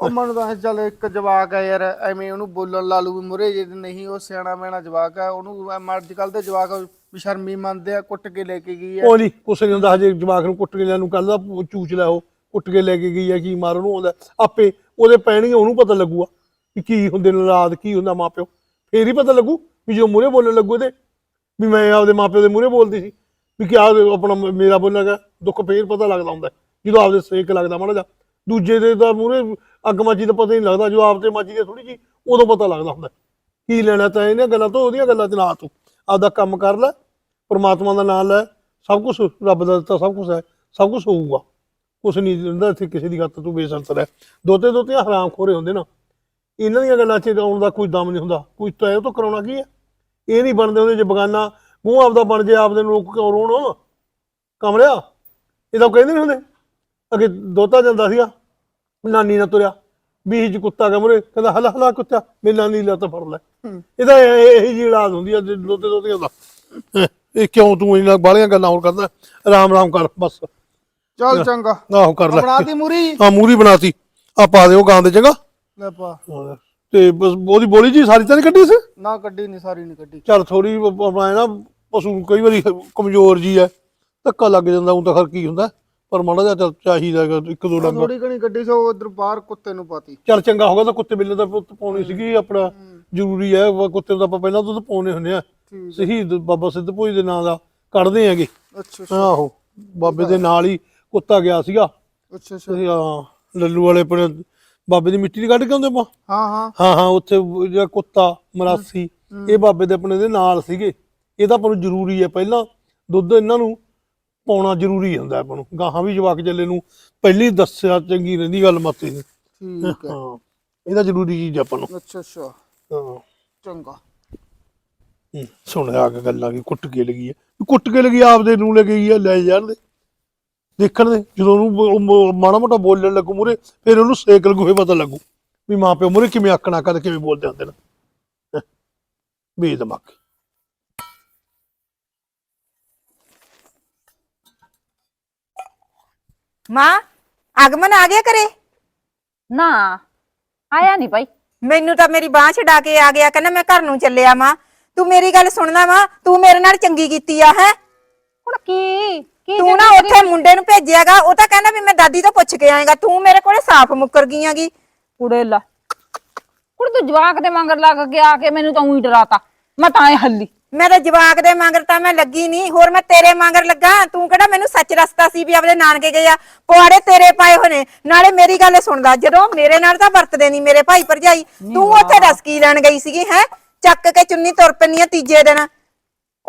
ਉਹ ਮਨ ਤਾਂ ਚੱਲ ਇੱਕ ਜਵਾਕ ਆ ਯਾਰ ਐਵੇਂ ਉਹਨੂੰ ਬੋਲਣ ਲਾ ਲੂ ਵੀ ਮੁਰੇ ਜੇ ਨਹੀਂ ਉਹ ਸਿਆਣਾ ਮੈਣਾ ਜਵਾਕ ਆ ਉਹਨੂੰ ਐਮ ਅੱਜ ਕੱਲ ਦੇ ਜਵਾਕ ਬਸ਼ਰਮੀ ਮੰਨਦੇ ਆ ਕੁੱਟ ਕੇ ਲੈ ਕੇ ਗਈ ਆ। ਉਹ ਨਹੀਂ ਕੁਛ ਨਹੀਂ ਹੁੰਦਾ ਹਜੇ ਜਵਾਕ ਨੂੰ ਕੁੱਟ ਕੇ ਲਿਆ ਨੂੰ ਕੱਲ ਦਾ ਚੂਚ ਲੈ ਉਹ ਕੁੱਟ ਕੇ ਲੈ ਕੇ ਗਈ ਹੈ ਕੀ ਮਾਰ ਉਹਨੂੰ ਆਉਂਦਾ। ਆਪੇ ਉਹਦੇ ਪੈਣਗੇ ਉਹਨੂੰ ਪਤਾ ਲੱਗੂਗਾ ਵੀ ਕੀ ਹੁੰਦੇ ਨੇ ਰਾਤ ਕੀ ਹੁੰਦਾ ਮਾਪਿਓ? ਫੇਰ ਹੀ ਪਤਾ ਲੱਗੂ ਵੀ ਜੋ ਮੂਰੇ ਬੋਲਣ ਲੱਗੂ ਤੇ ਵੀ ਮੈਂ ਆਪਦੇ ਮਾਪਿਓ ਦੇ ਮੂਰੇ ਬੋਲਦੀ ਸੀ, ਵੀ ਕਿਆ ਆਪਣਾ ਮ- ਮੇਰਾ ਬੋਲਣਾ ਦੁੱਖ ਫੇਰ ਪਤਾ ਲੱਗਦਾ ਹੁੰਦਾ ਜਦੋਂ ਆਪਦੇ ਸੇਕ ਲੱਗਦਾ ਮਾੜਾ ਜਾ ਦੂਜੇ ਦੇ ਤਾਂ ਮੂਰੇ ਅੱਗ ਮੱਚੀ ਦਾ ਪਤਾ ਹੀ ਨਹੀਂ ਲੱਗਦਾ, ਜੋ ਆਪਦੇ ਮੱਚੀ ਦੇ ਥੋੜੀ ਜੀ ਉਦੋਂ ਪਤਾ ਲੱਗਦਾ ਹੁੰਦਾ ਕੀ ਲੈਣਾ ਤਾਂ ਇਹਨਾਂ ਗੱਲਾਂ ਤੋਂ, ਉਹਦੀਆਂ ਗੱਲਾਂ ਚ ਨਾ ਤੂੰ। ਆਪਦਾ ਕੰਮ ਕਰ ਲੈ, ਪਰਮਾਤਮਾ ਦਾ ਨਾਮ ਲੈ, ਸਭ ਕੁਝ ਰੱਬ ਦਾ ਦਿੱਤਾ, ਸਭ ਕੁਝ ਹੈ, ਸਭ ਕੁਝ ਹੋਊਗਾ। ਕੁਛ ਨਹੀਂ ਦਿੰਦਾ ਇੱਥੇ ਕਿਸੇ ਦੀ ਗੱਲ ਤੂੰ ਬੇਸੰਤ ਰਹਿ। ਦੋਤੇ ਦੋਤੇ ਹਰਾਮ ਖੋਰੇ ਹੁੰਦੇ ਨਾ। ਇਹਨਾਂ ਦੀਆਂ ਗੱਲਾਂ 'ਚ ਆਉਣ ਦਾ ਕੋਈ ਦਮ ਨਹੀਂ ਹੁੰਦਾ। ਕੋਈ ਤੈ ਉਹ ਤੋਂ ਕਰਾਉਣਾ ਕੀ ਹੈ? ਇਹ ਨਹੀਂ ਬਣਦੇ ਹੁੰਦੇ ਜੇ ਬਗਾਨਾ ਮੂੰਹ ਆਪਦਾ ਬਣ ਜੇ ਆਪਦੇ ਨੂੰ ਲੋਕ ਕਿਉਂ ਰੋਣ ਕਮਲਿਆ ਇਹ ਤਾਂ ਕਹਿੰਦੇ ਨਹੀਂ ਹੁੰਦੇ। ਅੱਗੇ ਦੋਤਾ ਜਾਂਦਾ ਸੀਗਾ ਨਾਨੀ ਨਾਲ ਤੁਰਿਆ। ਬੀਜ ਕੁੱਤਾ ਕਮਰੇ ਕਹਿੰਦਾ ਹਲਾ ਹਲਾ ਕੁੱਤਾ ਮੇਰੀ ਨਾਨੀ ਲੱਤ ਫੜ ਲੈ। ਇਹਦਾ ਇਹ ਜਿਹੀ ਔਲਾਦ ਹੁੰਦੀ ਆ ਦੋਤੇ ਦੋਤੀਆਂ ਦਾ। ਇਹ ਕਿਉਂ ਤੂੰ ਇਹਨਾਂ ਬਾਹਲੀਆਂ ਗੱਲਾਂ ਹੋਰ ਕਰਦਾ? ਆਰਾਮ ਆਰਾਮ ਕਰ ਬਸ। ਚੱਲ ਚੰਗਾ। ਆਹੋ ਕਰ ਲੈ। ਬਣਾਤੀ ਮੂਰੀ। ਆ ਮੂਰੀ ਬਣਾਤੀ। ਆ ਪਾ ਦਿਓ ਗਾਂ ਦੇ ਚੰਗਾ ਲੈ ਪਾ। ਤੇ ਬਸ ਉਹਦੀ ਬੋਲੀ ਜੀ ਸਾਰੀ ਤਾਂ ਕੱਢੀ ਸੀ? ਨਾ ਕੱਢੀ ਨਹੀਂ ਸਾਰੀ ਨਹੀਂ ਕੱਢੀ। ਚੱਲ ਥੋੜੀ ਆਪਣਾ ਨਾ ਪਸ਼ੂ ਕਈ ਵਾਰੀ ਕਮਜ਼ੋਰ ਜੀ ਐ ਧੱਕਾ ਲੱਗ ਜਾਂਦਾ ਉਹ ਤਾਂ ਖਰ ਕੀ ਹੁੰਦਾ। ਪਰ ਮਾੜਾ ਜਿਹਾ ਚੱਲ ਚਾਹੀਦਾ ਹੈਗਾ ਇੱਕ ਦੋ ਡੰਗ। ਥੋੜੀ ਘਣੀ ਕੱਢੀ ਸੋ ਉਧਰ ਬਾਹਰ ਕੁੱਤੇ ਨੂੰ ਪਾਤੀ। ਚੱਲ ਚੰਗਾ ਹੋਗਾ ਤਾਂ ਕੁੱਤੇ ਬਿੱਲੇ ਦਾ ਪੁੱਤ ਪਾਉਣੀ ਸੀਗੀ ਆਪਣਾ ਜ਼ਰੂਰੀ ਹੈ ਵਾ ਕੁੱਤੇ ਦਾ ਆਪਾਂ ਪਹਿਲਾਂ ਦੁੱਧ ਪਾਉਣੇ ਹੁੰਦੇ ਆ। ਠੀਕ ਸ਼ਹੀਦ ਬਾਬਾ ਸਿੱਧ ਭੋਜ ਦੇ ਨਾਂ ਦਾ ਕੱਢਦੇ ਹੈਗੇ। ਅੱਛਾ ਅੱਛਾ। ਆਹੋ ਬਾਬੇ ਦੇ ਨਾਲ ਹੀ ਕੁੱਤਾ ਗਿਆ ਸੀਗਾ। ਅੱਛਾ ਅੱਛਾ। ਤੇ ਆਹ ਲੱਲੂ ਵਾਲੇ ਆਪਣੇ ਬਾਬੇ ਦੀ ਮਿੱਟੀ ਦੀ ਕੱਢ ਕੇ ਆਉਂਦੇ ਆਪਾਂ? ਹਾਂ ਹਾਂ। ਹਾਂ ਹਾਂ ਉੱਥੇ ਜਿਹੜਾ ਕੁੱਤਾ ਮਰਾਸੀ ਇਹ ਬਾਬੇ ਦੇ ਆਪਣੇ ਦੇ ਨਾਲ ਸੀਗੇ। ਇਹ ਤਾਂ ਆਪਾਂ ਨੂੰ ਜ਼ਰੂਰੀ ਹੈ ਪਹਿਲਾਂ। ਦੁੱਧ ਇਹਨਾਂ ਨੂੰ ਪਾਉਣਾ ਜ਼ਰੂਰੀ ਹੁੰਦਾ ਆਪਾਂ ਨੂੰ। ਗਾਹਾਂ ਵੀ ਜਵਾਕ ਚੱਲੇ ਨੂੰ ਪਹਿਲੀ ਦੱਸਿਆ ਚੰਗੀ ਰਹਿੰਦੀ ਗੱਲ ਮੱਤੇ ਦੀ। ਠੀਕ ਹੈ। ਹਾਂ ਇਹਦਾ ਜ਼ਰੂਰੀ ਚੀਜ਼ ਆਪਾਂ ਨੂੰ। ਅੱਛਾ ਅੱਛਾ। ਹਾਂ। ਚੰਗਾ। ਹੂੰ, ਸੁਣ ਆ ਕੇ ਗੱਲਾਂ ਕੀ ਕੁੱਟ ਕੇ ਲਗੀ ਹੈ ਕੁੱਟ ਕੇ ਲਗੀ ਆਪਦੇ ਨੂੰ ਲੱਗੀ ਹੈ ਲੈ ਜਾਣ ਦੇ। ਦੇਖਣ ਦੇ ਜਦੋਂ ਉਹਨੂੰ ਮਾੜਾ ਮੋਟਾ ਬੋਲਣ ਲੱਗੂ ਮੂਰੇ ਫਿਰ ਉਹਨੂੰ ਸੇਕ ਲੱਗੂ ਫੇ ਪਤਾ ਲੱਗੂ ਵੀ ਮਾਂ ਪਿਓ ਮੂਰੇ ਕਿਵੇਂ ਆਕਣਾ ਕਰ ਕਿਵੇਂ ਬੋਲਦੇ ਹੁੰਦੇ ਨੇ। ਹੈਂ। ਬੇਦਮਾਗ ਮਾਂ ਆਗਮਨ ਆ ਗਿਆ ਕਰੇ ਨਾ ਆਇਆ ਨਹੀਂ ਭਾਈ ਮੈਨੂੰ ਤਾਂ ਮੇਰੀ ਬਾਹ ਛਡਾ ਕੇ ਆ ਗਿਆ ਕਹਿੰਦਾ ਮੈਂ ਘਰ ਨੂੰ ਚੱਲਿਆ ਮਾਂ। ਤੂੰ ਮੇਰੀ ਗੱਲ ਸੁਣਨਾ ਮਾਂ ਤੂੰ ਮੇਰੇ ਨਾਲ ਚੰਗੀ ਕੀਤੀ ਆ ਹੈ? ਹੁਣ ਕੀ? ਤੂੰ ਨਾ ਉੱਥੇ ਮੁੰਡੇ ਨੂੰ ਭੇਜਿਆਗਾ ਉਹ ਤਾਂ ਕਹਿੰਦਾ ਵੀ ਮੈਂ ਦਾਦੀ ਤੋਂ ਪੁੱਛ ਕੇ ਆਏਗਾ ਤੂੰ ਮੇਰੇ ਕੋਲੇ ਸਾਫ਼ ਮੁੱਕਰ ਗਈਆਂਗੀ। ਕੁੜੇ ਲਾ। ਕੁੜੇ ਤੂੰ ਜਵਾਕ ਦੇ ਮੰਗਰ ਲੱਗ ਕੇ ਆ ਕੇ ਮੈਨੂੰ ਤਾਂ ਉਹੀ ਡਰਾਤਾ। ਮੈਂ ਤਾਂ ਐ ਹੱਲੀ। ਮੈਂ ਤਾਂ ਜਵਾਕ ਦੇ ਮੰਗਰ ਤਾਂ ਮੈਂ ਲੱਗੀ ਨਹੀਂ ਹੋਰ ਮੈਂ ਤੇਰੇ ਮੰਗਰ ਲੱਗਾ ਤੂੰ ਕਿਹੜਾ ਮੈਨੂੰ ਸੱਚ ਰਸਤਾ ਸੀ ਵੀ ਆਪਦੇ ਨਾਨਕੇ ਗਏ ਆ? ਪਵਾੜੇ ਤੇਰੇ ਪਾਏ ਹੋਏ ਨੇ ਨਾਲੇ ਮੇਰੀ ਗੱਲ ਸੁਣਦਾ ਜਦੋਂ ਮੇਰੇ ਨਾਲ ਤਾਂ ਵਰਤਦੇ ਨਹੀਂ ਮੇਰੇ ਭਾਈ ਭਰਜਾਈ ਤੂੰ ਉੱਥੇ ਦੱਸ ਕੀ ਲੈਣ ਗਈ ਸੀਗੀ ਹੈ? ਚੱਕ ਕੇ ਚੁੰਨੀ ਤੁਰ ਪੈਣੀ ਆ ਤੀਜੇ ਦਿਨ।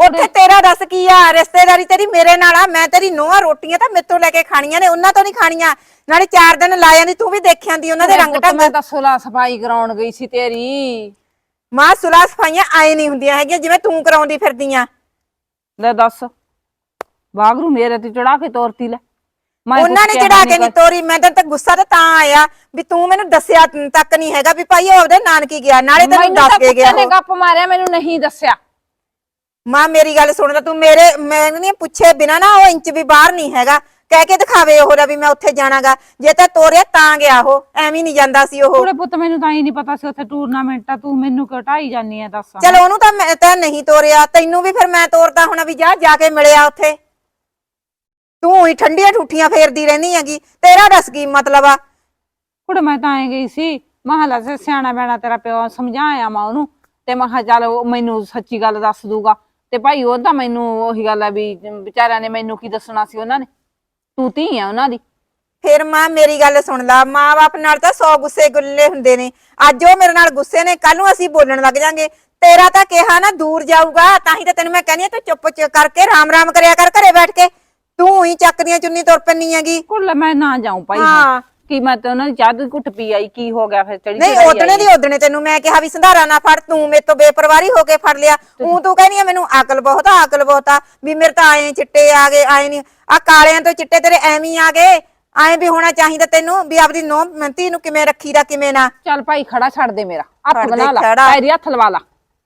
ਉੱਥੇ ਤੇਰਾ ਦੱਸ ਕੀ ਆ? ਰਿਸ਼ਤੇਦਾਰੀ ਤੇਰੀ ਮੇਰੇ ਨਾਲ ਆ ਮੈਂ ਤੇਰੀ ਨੋਹਾਂ ਰੋਟੀਆਂ ਤਾਂ ਮੇਤੋਂ ਲੈ ਕੇ ਖਾਣੀਆਂ ਨੇ ਉਹਨਾਂ ਤੋਂ ਨਹੀਂ ਖਾਣੀਆਂ। ਨਾਲੇ 4 ਦਿਨ ਲਾ ਜਾਂਦੀ ਤੂੰ ਵੀ ਦੇਖਿਆਂ ਦੀ ਉਹਨਾਂ ਦੇ ਰੰਗ ਪੁੱਤ, ਢੰਗ। ਮੈਂ ਤਾਂ ਸੁਲਾ ਸਫ਼ਾਈ ਕਰਾਉਣ ਗਈ ਸੀ ਤੇਰੀ। ਮਾਂ ਸੁਲਾ ਸਫਾਈਆਂ ਆਏ ਨਹੀਂ ਹੁੰਦੀਆਂ ਹੈਗੀਆਂ ਜਿਵੇਂ ਤੂੰ ਕਰਾਉਂਦੀ ਫਿਰਦੀਆਂ। ਲੈ ਦੱਸ ਬਾਗਰੂ ਮੇਰੇ ਤੇ ਚੜਾ ਕੇ ਤੋਰਤੀ ਲੈ। ਮੈਂ ਉਹਨਾਂ ਨੇ ਚੜਾ ਕੇ ਨਹੀਂ ਕਰ- ਤੋਰੀ ਮੈਂ ਤਾਂ ਤਾਂ ਗੁੱਸਾ ਤਾਂ ਤਾਂ ਆਇਆ ਵੀ ਤੂੰ ਮੈਨੂੰ ਦੱਸਿਆ ਤੱਕ ਨਹੀਂ ਹੈਗਾ ਵੀ ਭਾਈ ਉਹ ਆਪਦੇ ਨਾਨਕੀ ਗਿਆ ਨਾਲੇ ਤੈਨੂੰ ਮੈਨੂੰ ਦੱਸ ਕੇ ਗਿਆ ਕੁੱਤੇ ਨੇ ਉਹ। ਗੱਪ ਮਾਰਿਆ ਮੈਨੂੰ ਨਹੀਂ ਦੱਸਿਆ। ਮਾਂ ਮੇਰੀ ਗੱਲ ਸੁਣ ਲੈ ਤੂੰ ਮੇਰੇ ਮੈਂ ਨਹੀਂ ਪੁੱਛੇ ਬਿਨਾ ਨਾ ਉਹ ਇੰਚ ਵੀ ਬਾਹਰ ਨਹੀਂ ਹੈਗਾ। ਕਹਿ ਕੇ ਦਿਖਾਵੇ ਉਹ ਦਾ ਵੀ ਮੈਂ ਉੱਥੇ ਜਾਣਾਗਾ। ਜੇ ਤਾਂ ਤੋਰਿਆ ਤਾਂ ਗਿਆ ਉਹ ਐਵੇਂ ਨਹੀਂ ਜਾਂਦਾ ਸੀ ਉਹ। ਕੁੜੇ ਪੁੱਤ ਮੈਨੂੰ ਤਾਂ ਹੀ ਨਹੀਂ ਪਤਾ ਸੀ ਉੱਥੇ ਟੂਰਨਾਮੈਂਟ ਆ ਤੂੰ ਮੈਨੂੰ ਘਟਾਈ ਜਾਨੀ ਆ ਦੱਸ। ਚਲ ਉਹਨੂੰ ਤਾਂ ਮੈਂ ਤਾਂ ਨਹੀਂ ਤੋਰਿਆ ਤੈਨੂੰ ਵੀ ਫਿਰ ਮੈਂ ਤੋਰਦਾ ਹੁਣ ਵੀ ਜਾ ਜਾ ਕੇ ਮਿਲਿਆ ਉੱਥੇ। ਤੂੰ ਹੀ ਠੰਡੀਆਂ ਠੂਠੀਆਂ ਫੇਰਦੀ ਰਹਿੰਦੀ ਹੈਗੀ ਤੇਰਾ ਦੱਸ ਕੀ ਮਤਲਬ ਆ? ਕੁੜੇ ਮੈਂ ਤਾਂ ਐ ਗਈ ਸੀ ਮਹਲਾ ਸਿਆਣਾ ਬੈਣਾ ਤੇਰਾ ਪਿਓ ਸਮਝਾਇਆ ਮੈਂ ਉਹਨੂੰ। ਤੇ ਮੈਂ ਕਿਹਾ ਚੱਲ ਉਹ ਮੈਨੂੰ ਸੱਚੀ ਗੱਲ ਦੱਸ ਦੂਗਾ। ਤੇ ਭਾਈ ਉਹ ਤਾਂ ਮੈਨੂੰ ਉਹੀ ਗੱਲ ਆ ਵੀ ਵਿਚਾਰਿਆਂ ਨੇ ਮੈਨੂੰ ਕੀ ਦੱਸਣਾ ਸੀ ਉਹਨਾਂ ਨੇ? ਤੂੰ ਧੀ ਆ ਉਹਨਾਂ ਦੀ। ਫਿਰ ਮਾਂ ਮੇਰੀ ਗੱਲ ਸੁਣ ਲਾ ਮਾਂ-ਬਾਪ ਨਾਲ ਤਾਂ 100 ਗੁੱਸੇ ਗੁੱਲੇ ਹੁੰਦੇ ਨੇ। ਅੱਜ ਉਹ ਮੇਰੇ ਨਾਲ ਗੁੱਸੇ ਨੇ ਕੱਲ ਨੂੰ ਅਸੀਂ ਬੋਲਣ ਲੱਗ ਜਾਾਂਗੇ। ਤੇਰਾ ਤਾਂ ਕਿਹਾ ਨਾ ਦੂਰ ਜਾਊਗਾ ਤਾਂ ਹੀ ਤਾਂ ਤੈਨੂੰ ਮੈਂ ਕਹਿੰਦੀ ਆ ਤੂੰ ਚੁੱਪ ਚ ਕਰਕੇ ਰਾਮ-ਰਾਮ ਕਰਿਆ ਕਰ ਘਰੇ ਬੈਠ ਕੇ। ਤੂੰ ਹੀ ਚੱਕਦੀਆਂ ਚੁੰਨੀ ਤੁਰ ਪੈਣੀ ਹੈਗੀ। ਕੁੜੇ ਮੈਂ ਨਾ ਜਾਉਂ ਭਾਈ। ਹਾਂ। ਕੀ ਮੈਂ ਤੇ ਉਹਨਾਂ ਦੀ ਚਾਹ ਦੀ ਘੁੱਟ ਪੀ ਆਈ ਕੀ ਹੋ ਗਿਆ ਫਿਰ ਚੜੀ ਨਹੀਂ ਚੜਾਈ ਉਦਣੇ ਆਈ। ਦੀ ਉਦਣੇ ਤੈਨੂੰ ਮੈਂ ਕਿਹਾ ਵੀ ਸੰਧਾਰਾ ਨਾ ਫੜ ਤੂੰ ਮੇਰੇ ਤੋਂ ਬੇਪਰਵਾਹੀ ਹੋ ਕੇ ਫੜ ਲਿਆ। ਉਹ ਤੂੰ ਕਹਿੰਦੀ ਆ ਮੈਨੂੰ ਅਕਲ ਬਹੁਤ ਆ ਅਕਲ ਬਹੁਤ ਆ ਵੀ ਮੇਰੇ ਤਾਂ ਆਏ ਚਿੱਟੇ ਆ ਗਏ ਆਏ ਨਹੀਂ। ਆ ਕਾਲਿਆਂ ਤੋਂ ਚਿੱਟੇ ਤੇਰੇ ਐਵੇਂ ਹੀ ਆ ਗਏ। ਐਂ ਵੀ ਹੋਣਾ ਚਾਹੀਦਾ ਤੈਨੂੰ ਵੀ ਆਪਦੀ ਨੋ ਧੀ ਨੂੰ ਕਿਵੇਂ ਰੱਖੀਦਾ ਕਿਵੇਂ ਨਾ। ਚੱਲ ਭਾਈ ਖੜਾ ਛੱਡ ਦੇ ਮੇਰਾ ਹੱਥ ਛੱਡ ਦੇ ਬਣਾ ਲਾ ਖੜਾ। ਪੈਰੀ ਹੱਥ ਲਵਾ ਲਾ।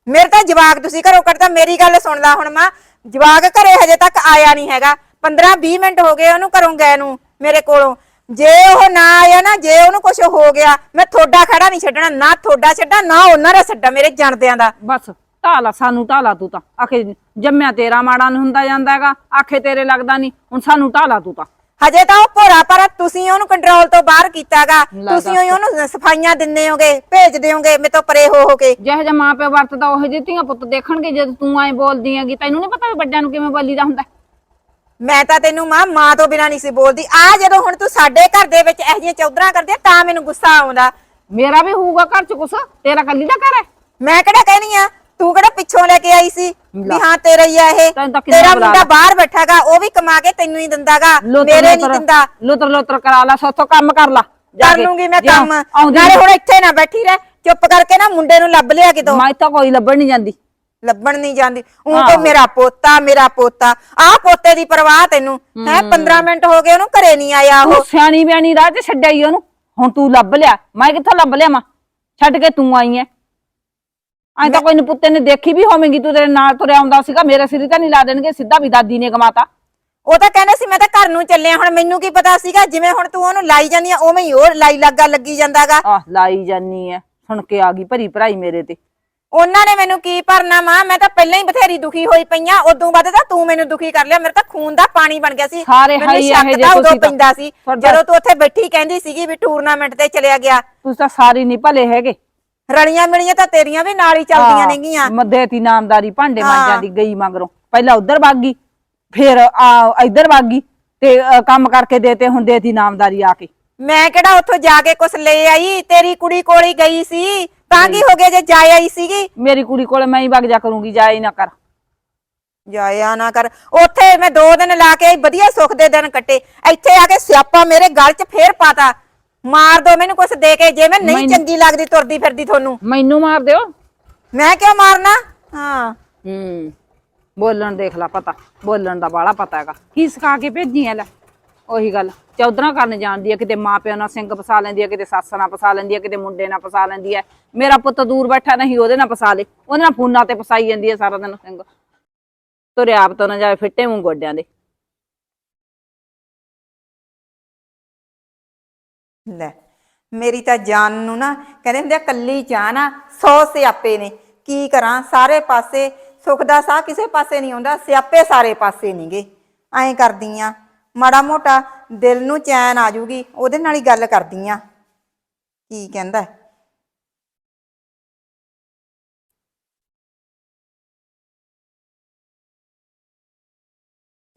ਮੇਰੇ ਤਾਂ ਜਵਾਕ ਤੁਸੀਂ ਘਰੋਂ ਕੱਢਦਾ ਮੇਰੀ ਗੱਲ ਸੁਣ ਲੈ ਹੁਣ ਮਾਂ। ਜਵਾਕ ਘਰੇ ਹਜੇ ਤੱਕ ਆਇਆ ਨਹੀਂ ਹੈਗਾ। 15 20 ਮਿੰਟ ਹੋ ਗਏ ਉਹਨੂੰ ਘਰੋਂ ਗਏ ਨੂੰ ਮੇਰੇ ਕੋਲੋਂ। ਜੇ ਉਹ ਨਾ ਆਇਆ ਨਾ ਜੇ ਉਹਨੂੰ ਕੁਝ ਹੋ ਗਿਆ ਮੈਂ ਤੁਹਾਡਾ ਖੜਾ ਨਹੀਂ ਛੱਡਣਾ ਨਾ ਤੁਹਾਡਾ ਛੱਡਾ ਨਾ ਉਹਨਾਂ ਦਾ ਛੱਡਾ ਮੇਰੇ ਜਾਣਦਿਆਂ ਦਾ। ਬਸ ਢਾਲਾ ਸਾਨੂੰ ਢਾਲਾ ਤੂੰ ਤਾਂ। ਆਖੇ ਜੰਮਿਆ ਤੇਰਾ ਮਾੜਾ ਨਹੀਂ ਹੁੰਦਾ ਜਾਂਦਾ ਹੈਗਾ। ਆਖੇ ਤੇਰੇ ਲੱਗਦਾ ਨਹੀਂ ਹੁਣ ਸਾਨੂੰ ਢਾਲਾ ਤੂੰ ਤਾਂ। ਹਜੇ ਤਾਂ ਉਹ ਭੋਰਾ ਪਰ ਤੁਸੀਂ ਉਹਨੂੰ ਕੰਟਰੋਲ ਤੋਂ ਬਾਹਰ ਕੀਤਾਗਾ। ਤੁਸੀਂ ਹੀ ਉਹਨੂੰ ਸਫਾਈਆਂ ਦਿੰਦੇ ਹੋਗੇ ਭੇਜ ਦਿਓਗੇ ਮੇਰੇ ਤੋਂ ਪਰੇ ਹੋ ਹੋ ਕੇ। ਜਿਹੋ ਜਿਹਾ ਮਾਂ ਪਿਓ ਵਰਤਦਾ ਉਹ ਜਿਹੇ ਧੀਆਂ ਪੁੱਤ ਦੇਖਣਗੇ ਜਦ ਤੂੰ ਐਂ ਬੋਲਦੀ ਹੈਗੀ ਤੈਨੂੰ ਨਹੀਂ ਪਤਾ ਵੀ ਵੱਡਿਆਂ ਨੂੰ ਕਿਵੇਂ ਬੋਲੀਦਾ ਹੁੰਦਾ। ਮੈਂ ਤਾਂ ਤੈਨੂੰ ਮਾਂ ਮਾਂ ਤੋਂ ਬਿਨਾ ਨਹੀਂ ਸੀ ਬੋਲਦੀ। ਆ ਜਦੋਂ ਹੁਣ ਤੂੰ ਸਾਡੇ ਘਰ ਦੇ ਵਿੱਚ ਇਹੋ ਜਿਹੀਆਂ ਚੌਧਰਾਂ ਕਰਦੀ ਤਾਂ ਮੈਨੂੰ ਗੁੱਸਾ ਆਉਂਦਾ। ਮੇਰਾ ਵੀ ਹੋਊਗਾ ਘਰ ਚ ਕੁਛ? ਤੇਰਾ ਕੱਲੀ ਦਾ ਘਰ ਹੈ? ਮੈਂ ਕਿਹੜਾ ਕਹਿਣੀ ਆ? ਤੂੰ ਕਿਹੜਾ ਪਿੱਛੋਂ ਲੈ ਕੇ ਆਈ ਸੀ? ਵੀ। ਹਾਂ ਤੇਰਾ ਹੀ ਆ ਇਹ। ਤੈਨੂੰ ਤਾਂ ਕਿੰਨਾ ਤੇਰਾ ਬੁਲਾ ਮੁੰਡਾ ਲਾ। ਬਾਹਰ ਬੈਠਾਗਾ ਉਹ ਵੀ ਕਮਾ ਕੇ ਤੈਨੂੰ ਹੀ ਦਿੰਦਾਗਾ। ਲੁੱਤਰ ਮੇਰੇ ਨਹੀਂ ਲੁੱਤਰ- ਦਿੰਦਾ। ਲੁੱਤਰ ਲੁੱਤਰ ਕਰਾ ਲਾ ਸੋਥੋਂ ਕੰਮ ਕਰ ਲਾ। ਜਾ ਕਰ ਕੇ। ਲੂੰਗੀ ਮੈਂ ਜੇ ਕੰਮ। ਆਉਂਦੀ ਨਾਲੇ ਹੁਣ ਇੱਥੇ ਨਾ ਬੈਠੀ ਰਹਿ। ਚੁੱਪ ਕਰਕੇ ਨਾ ਮੁੰਡੇ ਨੂੰ ਲੱਭ ਲਿਆ ਕਿਤੋਂ। ਮੈਂ ਤਾਂ ਕੋਈ ਲੱਭਣ ਨਹੀਂ ਜਾਂਦੀ। ਲੱਭਣ ਨਹੀਂ ਜਾਂਦੀ। ਉਹ। ਕੋ ਮੇਰਾ ਪੋਤਾ ਮੇਰਾ ਪੋਤਾ। ਆਹ ਪੋਤੇ ਦੀ ਪਰਵਾਹ ਤੈਨੂੰ। ਹੈ। 15 ਮਿੰਟ ਹੋ ਗਏ ਉਹਨੂੰ ਘਰੇ ਨਹੀਂ ਆਇਆ ਉਹ। ਤੂੰ ਸਿਆਣੀ ਬਿਆਣੀ ਰਾਹ ਤੇ ਛੱਡਿਆ ਈ ਉਹਨੂੰ। ਹੁਣ ਤੂੰ ਲੱਭ ਲਿਆ। ਮੈਂ ਕਿੱਥੋਂ ਲੱਭ ਲਿਆ ਮਾਂ? ਛੱਡ ਕੇ ਤੂੰ ਆਈ ਐ। ਐਂ ਤਾਂ ਕੋਈ ਨੀ ਪੁੱਤੇ ਨੇ ਦੇਖੀ ਵੀ ਹੋਵੇਂਗੀ ਤੂੰ ਤੇਰੇ ਨਾਲ ਤੁਰਿਆ ਆਉਂਦਾ ਸੀਗਾ। ਮੇਰੇ ਸਿਰ ਹੀ ਤਾਂ ਨਹੀਂ ਲਾ ਦੇਣਗੇ ਸਿੱਧਾ ਵੀ ਦਾਦੀ ਨੇ ਕਮਾਤਾ। ਉਹ ਤਾਂ ਕਹਿੰਦਾ ਸੀ ਮੈਂ ਤਾਂ ਘਰ ਨੂੰ ਚੱਲਿਆ। ਹੁਣ ਮੈਨੂੰ ਕੀ ਪਤਾ ਸੀਗਾ ਜਿਵੇਂ ਹੁਣ ਤੂੰ ਉਹਨੂੰ ਲਾਈ ਜਾਂਦੀ ਆ ਉਵੇਂ ਹੀ ਉਹ ਲਾਈ ਲੱਗਾ ਲੱਗੀ ਜਾਂਦਾਗਾ। ਆਹ ਲਾਈ ਜਾਨੀ ਐ। ਸੁਣ ਕੇ ਆ ਗਈ ਭਰੀ ਭਰਾਈ ਮੇਰੇ ਤੇ। ਉਹਨਾਂ ਨੇ ਮੈਨੂੰ ਕੀ ਭਰਨਾ ਮਾਂ? ਮੈਂ ਤਾਂ ਪਹਿਲਾਂ ਹੀ ਬਥੇਰੀ ਦੁਖੀ ਹੋਈ ਪਈਆਂ ਉਦੋਂ ਬਾਅਦ ਤਾਂ ਤੂੰ ਮੈਨੂੰ ਦੁਖੀ ਕਰ ਲਿਆ। ਮੇਰੇ ਤਾਂ ਖੂਨ ਦਾ ਪਾਣੀ ਬਣ ਗਿਆ ਸੀ। ਸਾਰੇ ਮੈਨੂੰ ਹਾਈ ਸ਼ੱਕ ਇਹੋ ਤਾਂ ਤੁਸੀਂ ਤਾਂ। ਪੈਂਦਾ ਸੀ। ਜਦੋਂ ਤੂੰ ਉੱਥੇ ਬੈਠੀ ਕਹਿੰਦੀ ਸੀਗੀ ਵੀ ਟੂਰਨਾਮੈਂਟ ਤੇ ਚਲਿਆ ਗਿਆ। ਤੁਸੀਂ ਤਾਂ ਸਾਰੀ ਨਹੀਂ ਭਲੇ ਹੈਗੇ। ਰਲੀਆਂ ਮਿਲੀਆਂ ਤਾਂ ਤੇਰੀਆਂ ਵੀ ਨਾਲ ਹੀ ਚੱਲਦੀਆਂ ਨੇਗੀਆਂ। ਮੱਦੇ ਨਾਮਦਾਰੀ ਭਾਂਡੇ। ਮਾਂਜਾਂ ਦੀ ਗਈ ਮਗਰੋਂ। ਪਹਿਲਾਂ ਉਧਰ ਭਾਗੀ ਫਿਰ ਆ ਇੱਧਰ ਭਾਗੀ ਤੇ ਕੰਮ ਕਰਕੇ ਦੇਤੇ ਹੁਣ ਦੇਤੀ ਨਾਮਦਾਰੀ ਆ ਕੇ। ਮੈਂ ਕਿਹੜਾ ਉੱਥੋਂ ਜਾ ਕੇ ਕੁਛ ਲੈ ਆਈ? ਤੇਰੀ ਕੁੜੀ ਕੋਲ ਹੀ ਗਈ ਸੀ। ਤਾਂ ਕੀ ਹੋ ਗਿਆ ਜੇ ਜਾ ਆਈ ਸੀਗੀ? ਮੇਰੀ ਕੁੜੀ ਕੋਲੇ ਮੈਂ ਹੀ ਵਗ ਜਾ ਕਰੂੰਗੀ ਜਾਏ ਨਾ ਕਰ। ਜਾਇਆ ਨਾ ਕਰ। ਉੱਥੇ ਮੈਂ ਦੋ ਦਿਨ ਲਾ ਕੇ ਆਈ ਵਧੀਆ ਸੁੱਖ ਦੇ ਦਿਨ ਕੱਟੇ। ਇੱਥੇ ਆ ਕੇ ਸਿਆਪਾ ਮੇਰੇ ਗਲ 'ਚ ਫੇਰ ਪਾਤਾ। ਮਾਰ ਦੋ ਮੈਨੂੰ ਕੁਛ ਦੇ ਕੇ ਜੇ ਮੈਂ ਨਹੀਂ ਮੈਨੂੰ- ਚੰਗੀ ਲੱਗਦੀ ਤੁਰਦੀ ਫਿਰਦੀ ਤੁਹਾਨੂੰ। ਮੈਨੂੰ ਮਾਰ ਦਿਓ। ਮੈਂ ਕਿਉਂ ਮਾਰਨਾ? ਹਾਂ। ਹੂੰ। ਬੋਲਣ ਦੇਖ ਲੈ ਪਤਾ। ਬੋਲਣ ਦਾ ਬਾਲਾ ਪਤਾ ਹੈਗਾ। ਕੀ ਸਿਖਾ ਕੇ ਭੇਜੀ ਐ ਲੈ। ਉਹੀ ਗੱਲ। ਚੌਧਰਾ ਕਰਨ ਜਾਣਦੀ ਐ ਕਿਤੇ ਮਾਂ ਪਿਓ ਨਾਲ ਸਿੰਘ ਫਸਾ ਲੈਂਦੀ ਐ ਕਿਤੇ ਸੱਸ ਨਾਲ ਫਸਾ ਲੈਂਦੀ ਐ ਕਿਤੇ ਮੁੰਡੇ ਨਾਲ ਫਸਾ ਲੈਂਦੀ ਐ ਮੇਰਾ ਪੁੱਤ ਦੂਰ ਬੈਠਾ ਨਹੀਂ, ਉਹਦੇ ਨਾਲ ਫਸਾ ਲੇ। ਉਹਦੇ ਨਾਲ ਫੋਨਾਂ ਤੇ ਫਸਾਈ ਜਾਂਦੀ ਐ ਸਾਰਾ ਦਿਨ ਸਿੰਘ। ਤੁਰਿਆ ਆਪ ਤੋਂ ਨਾ ਜਾਵੇ, ਫਿੱਟੇ ਮੂੰਹ ਗੋਡਿਆਂ ਦੇ। ਲੈ, ਮੇਰੀ ਤਾਂ ਜਾਨ ਨੂੰ ਨਾ ਕਹਿੰਦੇ ਹੁੰਦੇ ਆ, ਕੱਲੀ ਜਾਨ ਨਾ ਸੌ ਸਿਆਪੇ ਨੇ। ਕੀ ਕਰਾਂ, ਸਾਰੇ ਪਾਸੇ ਸੁੱਖ ਦਾ ਸਾਹ ਕਿਸੇ ਪਾਸੇ ਨਹੀਂ ਆਉਂਦਾ, ਸਿਆਪੇ ਸਾਰੇ ਪਾਸੇ ਨਹੀਂਗੇ ਐਂ ਕਰਦੀ ਆ। ਮਾੜਾ ਮੋਟਾ ਦਿਲ ਨੂੰ ਚੈਨ ਆ ਜੂਗੀ, ਉਹਦੇ ਨਾਲ ਹੀ ਗੱਲ ਕਰਦੀ ਆ ਕੀ ਕਹਿੰਦਾ? ਹੈ?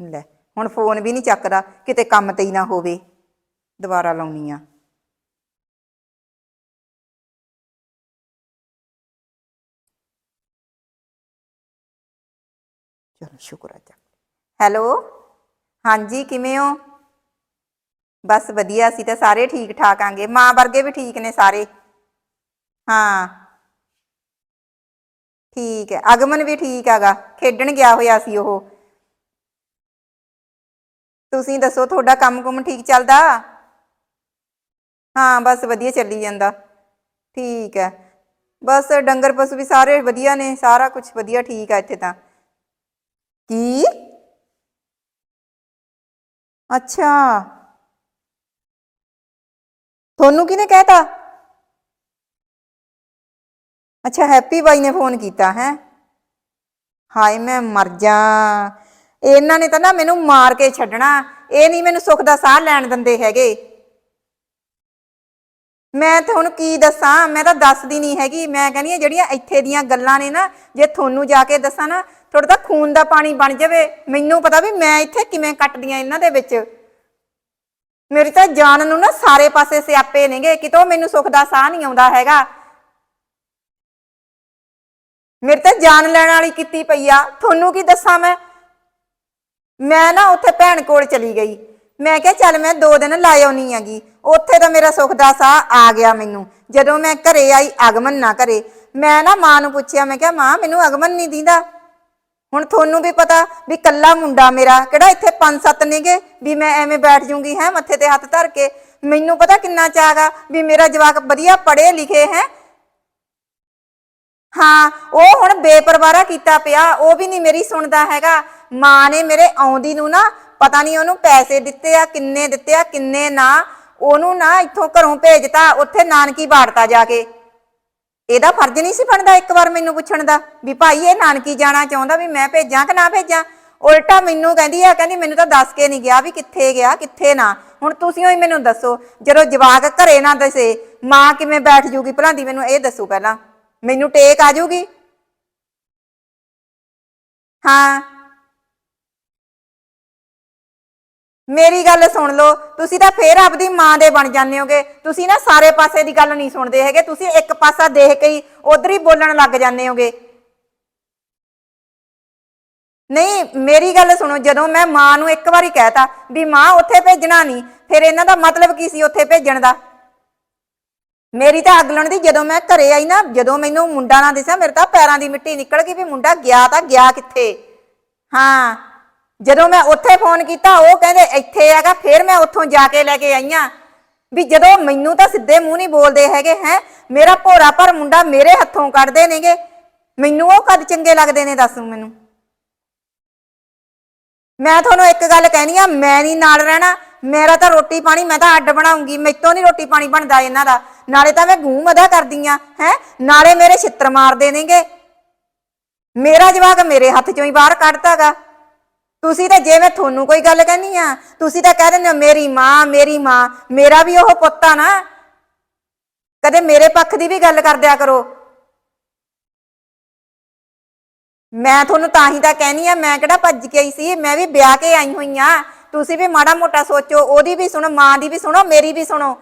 ਲੈ, ਹੁਣ ਫੋਨ ਵੀ ਨਹੀਂ ਚੱਕਦਾ, ਕਿਤੇ ਕੰਮ ਤੇ ਹੀ ਨਾ ਹੋਵੇ, ਦੁਬਾਰਾ ਲਾਉਣੀ ਆ। ਚਲੋ, ਸ਼ੁਕਰ ਆ ਚੱਕ ਹੈਲੋ? ਹਾਂਜੀ, ਕਿਵੇਂ ਹੋ? ਬਸ ਵਧੀਆ, ਅਸੀਂ ਤਾਂ ਸਾਰੇ ਠੀਕ ਠਾਕ ਆਂਗੇ। ਮਾਂ ਵਰਗੇ ਵੀ ਠੀਕ ਨੇ ਸਾਰੇ? ਹਾਂ। ਠੀਕ ਹੈ। ਅਗਮਨ ਵੀ ਠੀਕ ਹੈਗਾ। ਖੇਡਣ ਗਿਆ ਹੋਇਆ ਸੀ ਉਹ। ਤੁਸੀਂ ਦੱਸੋ, ਤੁਹਾਡਾ ਕੰਮ ਕੁਮ ਠੀਕ ਚੱਲਦਾ? ਹਾਂ, ਬਸ ਵਧੀਆ ਚੱਲੀ ਜਾਂਦਾ। ਠੀਕ ਹੈ। ਬਸ ਡੰਗਰ ਪਸ਼ੂ ਵੀ ਸਾਰੇ ਵਧੀਆ ਨੇ। ਸਾਰਾ ਕੁਝ ਵਧੀਆ ਠੀਕ ਆ ਇੱਥੇ ਤਾਂ। ਕੀ? ਅੱਛਾ। ਤੁਹਾਨੂੰ ਕਿਹਨੇ ਕਹਿਤਾ? ਅੱਛਾ, ਹੈਪੀ ਬਾਈ ਨੇ ਫੋਨ ਕੀਤਾ, ਹੈ? ਹਾਏ, ਮੈਂ ਮਰ ਜਾ। ਇਹਨਾਂ ਨੇ ਤਾਂ ਨਾ ਮੈਨੂੰ ਮਾਰ ਕੇ ਛੱਡਣਾ। ਇਹ ਨਹੀਂ ਮੈਨੂੰ ਸੁੱਖ ਦਾ ਸਾਹ ਲੈਣ ਦਿੰਦੇ ਹੈਗੇ। ਮੈਂ ਤੁਹਾਨੂੰ ਕੀ ਦੱਸਾਂ? ਮੈਂ ਤਾਂ ਦੱਸਦੀ ਨਹੀਂ ਹੈਗੀ। ਮੈਂ ਕਹਿੰਦੀ ਆ ਜਿਹੜੀਆਂ ਇੱਥੇ ਦੀਆਂ ਗੱਲਾਂ ਨੇ ਨਾ, ਜੇ ਤੁਹਾਨੂੰ ਜਾ ਕੇ ਦੱਸਾਂ ਨਾ ਥੋੜਾ ਤਾਂ ਖੂਨ ਦਾ ਪਾਣੀ ਬਣ ਜਾਵੇ। ਮੈਨੂੰ ਪਤਾ ਵੀ ਮੈਂ ਇੱਥੇ ਕਿਵੇਂ ਕੱਟਦੀਆਂ ਇਹਨਾਂ ਦੇ ਵਿੱਚ। ਮੇਰੀ ਤਾਂ ਜਾਨ ਨੂੰ ਨਾ ਸਾਰੇ ਪਾਸੇ ਸਿਆਪੇ ਨੇਗੇ, ਕਿਤੋਂ ਮੈਨੂੰ ਸੁੱਖ ਦਾ ਸਾਹ ਨਹੀਂ ਆਉਂਦਾ ਹੈਗਾ। ਮੇਰੇ ਤਾਂ ਜਾਨ ਲੈਣ ਵਾਲੀ ਕੀਤੀ ਪਈ ਆ। ਤੁਹਾਨੂੰ ਕੀ ਦੱਸਾਂ ਮੈਂ? ਮੈਂ ਨਾ ਉੱਥੇ ਭੈਣ ਕੋਲ ਚਲੀ ਗਈ। ਮੈਂ ਕਿਹਾ, ਚੱਲ ਮੈਂ ਦੋ ਦਿਨ ਲਾ ਆਉਣੀ ਆਗੀ ਉੱਥੇ ਤਾਂ ਮੇਰਾ ਸੁੱਖ ਦਾ ਸਾਹ ਆ ਗਿਆ ਮੈਨੂੰ। ਜਦੋਂ ਮੈਂ ਘਰੇ ਆਈ ਅਗਮਨ ਨਾ ਘਰੇ ਮੈਂ ਨਾ ਮਾਂ ਨੂੰ ਪੁੱਛਿਆ, ਮੈਂ ਕਿਹਾ, ਮਾਂ, ਮੈਨੂੰ ਅਗਮਨ ਨਹੀਂ ਦਿੰਦਾ। ਹੁਣ ਤੁਹਾਨੂੰ ਵੀ ਪਤਾ ਵੀ ਕੱਲਾ ਮੁੰਡਾ ਮੇਰਾ ਕਿਹੜਾ ਇੱਥੇ ਪੰਜ ਸੱਤ ਨੇਗੇ ਵੀ ਮੈਂ ਐਵੇਂ ਬੈਠ ਜੂੰਗੀ, ਹੈ, ਮੱਥੇ ਤੇ ਹੱਥ ਧਰ ਕੇ। ਮੈਨੂੰ ਪਤਾ ਕਿੰਨਾ ਚਾਹਗਾ ਵੀ ਮੇਰਾ ਜਵਾਕ ਵਧੀਆ ਪੜ੍ਹੇ ਲਿਖੇ ਹੈ। ਹਾਂ, ਉਹ ਹੁਣ ਬੇਪਰਵਾਰਾ ਕੀਤਾ ਪਿਆ, ਉਹ ਵੀ ਨਹੀਂ ਮੇਰੀ ਸੁਣਦਾ ਹੈਗਾ। ਮਾਂ ਨੇ ਮੇਰੇ ਆਉਂਦੀ ਨੂੰ ਨਾ ਪਤਾ ਨਹੀਂ ਉਹਨੂੰ ਪੈਸੇ ਦਿੱਤੇ ਆ, ਕਿੰਨੇ ਦਿੱਤੇ ਆ, ਕਿੰਨੇ ਨਾ। ਉਹਨੂੰ ਨਾ ਇੱਥੋਂ ਘਰੋਂ ਭੇਜਤਾ ਉੱਥੇ ਨਾਨਕੀ ਬਾੜਤਾ ਜਾ ਕੇ। ਇਹਦਾ ਫਰਜ਼ ਨਹੀਂ ਸੀ ਬਣਦਾ ਇੱਕ ਵਾਰ ਮੈਨੂੰ ਪੁੱਛਣ ਦਾ ਵੀ ਭਾਈ ਇਹ ਨਾਨਕੀ ਜਾਣਾ ਚਾਹੁੰਦਾ ਵੀ ਮੈਂ ਭੇਜਾਂ ਕਿ ਨਾ ਭੇਜਾਂ? ਉਲਟਾ ਮੈਨੂੰ ਕਹਿੰਦੀ ਆ, ਕਹਿੰਦੀ ਮੈਨੂੰ ਤਾਂ ਦੱਸ ਕੇ ਨਹੀਂ ਗਿਆ ਵੀ ਕਿੱਥੇ ਗਿਆ, ਕਿੱਥੇ ਨਾ। ਹੁਣ ਤੁਸੀਂ ਹੀ ਮੈਨੂੰ ਦੱਸੋ, ਜਦੋਂ ਜਵਾਕ ਘਰੇ ਨਾ ਦਸੇ, ਮਾਂ ਕਿਵੇਂ ਬੈਠ ਜੂਗੀ? ਭਲਾਂ ਦੀ ਮੈਨੂੰ ਇਹ ਦੱਸੋ ਪਹਿਲਾਂ। ਮੈਨੂੰ ਟੇਕ ਆ ਜੂਗੀ? ਹਾਂ। ਮੇਰੀ ਗੱਲ ਸੁਣ ਲਓ, ਤੁਸੀਂ ਤਾਂ ਫੇਰ ਆਪਦੀ ਮਾਂ ਦੇ ਬਣ ਜਾਂਦੇ ਹੋਗੇ। ਤੁਸੀਂ ਨਾ ਸਾਰੇ ਪਾਸੇ ਦੀ ਗੱਲ ਨਹੀਂ ਸੁਣਦੇ ਹੈਗੇ, ਤੁਸੀਂ ਇੱਕ ਪਾਸਾ ਦੇਖ ਕੇ ਹੀ ਉਧਰ ਹੀ ਬੋਲਣ ਲੱਗ ਜਾਂਦੇ ਹੋਗੇ। ਨਹੀਂ, ਮੇਰੀ ਗੱਲ ਸੁਣੋ, ਜਦੋਂ ਮੈਂ ਮਾਂ ਨੂੰ ਇੱਕ ਵਾਰੀ ਕਹਿਤਾ ਵੀ ਮਾਂ ਉੱਥੇ ਭੇਜਣਾ ਨਹੀਂ, ਫਿਰ ਇਹਨਾਂ ਦਾ ਮਤਲਬ ਕੀ ਸੀ ਉੱਥੇ ਭੇਜਣ ਦਾ? ਮੇਰੀ ਤਾਂ ਅਗਲਣ ਦੀ ਜਦੋਂ ਮੈਂ ਘਰੇ ਆਈ ਨਾ, ਜਦੋਂ ਮੈਨੂੰ ਮੁੰਡਾ ਨਾ ਦਿਸਿਆ, ਮੇਰੇ ਤਾਂ ਪੈਰਾਂ ਦੀ ਮਿੱਟੀ ਨਿਕਲ ਗਈ ਵੀ ਮੁੰਡਾ ਗਿਆ ਤਾਂ ਗਿਆ ਕਿੱਥੇ? ਹਾਂ ਜਦੋਂ ਮੈਂ ਉੱਥੇ ਫੋਨ ਕੀਤਾ, ਉਹ ਕਹਿੰਦੇ, ਇੱਥੇ ਹੈਗਾ ਫਿਰ ਮੈਂ ਉੱਥੋਂ ਜਾ ਕੇ ਲੈ ਕੇ ਆਈਆਂ ਵੀ ਜਦੋਂ ਮੈਨੂੰ ਤਾਂ ਸਿੱਧੇ ਮੂੰਹ ਨਹੀਂ ਬੋਲਦੇ ਹੈਗੇ, ਹੈ? ਮੇਰਾ ਭੋਰਾ ਪਰ ਮੁੰਡਾ ਮੇਰੇ ਹੱਥੋਂ ਕੱਢਦੇ ਨੇਗੇ। ਮੈਨੂੰ ਉਹ ਕਦ ਚੰਗੇ ਲੱਗਦੇ ਨੇ, ਦੱਸੋ ਮੈਨੂੰ? ਮੈਂ ਤੁਹਾਨੂੰ ਇੱਕ ਗੱਲ ਕਹਿਣੀ ਆ, ਮੈਂ ਨਹੀਂ ਨਾਲ ਰਹਿਣਾ। ਮੇਰਾ ਤਾਂ ਰੋਟੀ ਪਾਣੀ, ਮੈਂ ਤਾਂ ਅੱਡ ਬਣਾਉਂਗੀ। ਮੈਤੋਂ ਨਹੀਂ ਰੋਟੀ ਪਾਣੀ ਬਣਦਾ ਇਹਨਾਂ ਦਾ। ਨਾਲੇ ਤਾਂ ਮੈਂ ਗੂੰ ਮਦਾ ਕਰਦੀ ਆ, ਹੈ? ਨਾਲੇ ਮੇਰੇ ਛਿੱਤਰ ਮਾਰਦੇ ਨੇਗੇ। ਮੇਰਾ ਜਵਾਕ ਮੇਰੇ ਹੱਥ ਚੋਂ ਹੀ ਬਾਹਰ ਕੱਢਤਾਗਾ ਤੁਸੀਂ ਤਾਂ ਜੇ ਮੈਂ ਤੁਹਾਨੂੰ ਕੋਈ ਗੱਲ ਕਹਿਨੀ ਆ, ਤੁਸੀਂ ਤਾਂ ਕਹਿ ਦਿੰਦੇ ਹੋ, ਮੇਰੀ ਮਾਂ ਮੇਰੀ ਮਾਂ, ਮੇਰਾ ਵੀ ਉਹ ਪੁੱਤ ਆ ਨਾ। ਕਦੇ ਮੇਰੇ ਪੱਖ ਦੀ ਵੀ ਗੱਲ ਕਰ ਦਿਆ ਕਰੋ। ਮੈਂ ਤੁਹਾਨੂੰ ਤਾਂ ਹੀ ਤਾਂ ਕਹਿਨੀ ਆ, ਮੈਂ ਕਿਹੜਾ ਭੱਜ ਕੇ ਆਈ ਸੀ, ਮੈਂ ਵੀ ਵਿਆਹ ਕੇ ਆਈ ਹੋਈ ਆ। ਤੁਸੀਂ ਵੀ ਮਾੜਾ ਮੋਟਾ ਸੋਚੋ, ਉਹਦੀ ਵੀ ਸੁਣੋ, ਮਾਂ ਦੀ ਵੀ ਸੁਣੋ, ਮੇਰੀ ਵੀ ਸੁਣੋ।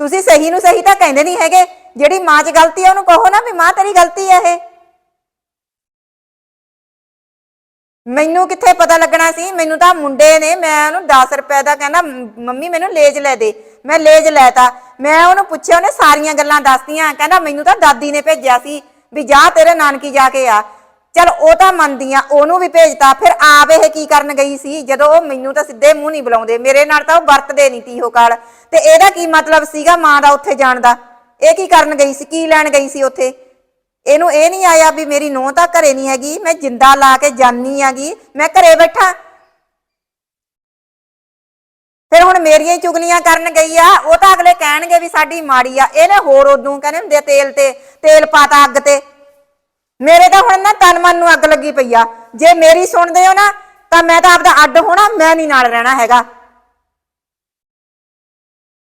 ਤੁਸੀਂ ਸਹੀ ਨੂੰ ਸਹੀ ਤਾਂ ਕਹਿੰਦੇ ਨਹੀਂ ਹੈਗੇ। ਜਿਹੜੀ ਮਾਂ 'ਚ ਗਲਤੀ ਆ, ਉਹਨੂੰ ਕਹੋ ਨਾ ਵੀ ਮਾਂ ਤੇਰੀ ਗਲਤੀ ਆ ਇਹ। ਮੈਨੂੰ ਕਿੱਥੇ ਪਤਾ ਲੱਗਣਾ ਸੀ? ਮੈਨੂੰ ਤਾਂ ਮੁੰਡੇ ਨੇ, ਮੈਂ ਉਹਨੂੰ 10 ਰੁਪਏ ਦਾ ਕਹਿੰਦਾ ਮੰਮੀ ਮੈਨੂੰ ਲੇਜ ਲੈ ਦੇ। ਮੈਂ ਲੇਜ ਲੈਤਾ। ਮੈਂ ਉਹਨੂੰ ਪੁੱਛਿਆ, ਉਹਨੇ ਸਾਰੀਆਂ ਗੱਲਾਂ ਦੱਸਤੀਆਂ। ਕਹਿੰਦਾ, ਮੈਨੂੰ ਤਾਂ ਦਾਦੀ ਨੇ ਭੇਜਿਆ ਸੀ ਵੀ ਜਾ ਤੇਰੇ ਨਾਨਕੀ ਜਾ ਕੇ ਆ। ਚਲ, ਉਹ ਤਾਂ ਮੰਨਦੀਆਂ, ਉਹਨੂੰ ਵੀ ਭੇਜਤਾ। ਫਿਰ ਆਪ ਇਹ ਕੀ ਕਰਨ ਗਈ ਸੀ? ਜਦੋਂ ਉਹ ਮੈਨੂੰ ਤਾਂ ਸਿੱਧੇ ਮੂੰਹ ਨਹੀਂ ਬੁਲਾਉਂਦੇ। ਮੇਰੇ ਨਾਲ ਤਾਂ ਉਹ ਵਰਤਦੇ ਨਹੀਂ ਤੀ ਉਹ ਕਾਲ। ਤੇ ਇਹਦਾ ਕੀ ਮਤਲਬ ਸੀਗਾ ਮਾਂ ਦਾ ਉੱਥੇ ਜਾਣ ਦਾ? ਇਹ ਕੀ ਕਰਨ ਗਈ ਸੀ? ਕੀ ਲੈਣ ਗਈ ਸੀ ਉੱਥੇ? ਇਹਨੂੰ ਇਹ ਨਹੀਂ ਆਇਆ ਵੀ ਮੇਰੀ ਨੂੰਹ ਤਾਂ ਘਰੇ ਨਹੀਂ ਹੈਗੀ, ਮੈਂ ਜਿੰਦਾ ਲਾ ਕੇ ਜਾਨੀ ਆਗੀ ਮੈਂ ਘਰੇ ਬੈਠਾ। ਫਿਰ ਹੁਣ ਮੇਰੀਆਂ ਹੀ ਚੁਗਲੀਆਂ ਕਰਨ ਗਈ ਆ, ਉਹ ਤਾਂ ਅਗਲੇ ਕਹਿਣਗੇ ਵੀ ਸਾਡੀ ਮਾੜੀ ਆ। ਇਹਨੇ ਹੋਰ ਉਦੋਂ ਕਹਿੰਦੇ ਹੁੰਦੇ ਆ ਤੇਲ ਤੇ, ਤੇਲ ਪਾਤਾ ਅੱਗ ਤੇ। ਮੇਰੇ ਤਾਂ ਹੁਣ ਨਾ ਤਨ ਮਨ ਨੂੰ ਅੱਗ ਲੱਗੀ ਪਈ ਆ। ਜੇ ਮੇਰੀ ਸੁਣਦੇ ਹੋ ਨਾ, ਤਾਂ ਮੈਂ ਤਾਂ ਆਪਦਾ ਅੱਡ ਹੋਣਾ, ਮੈਂ ਨਹੀਂ ਨਾਲ ਰਹਿਣਾ ਹੈਗਾ।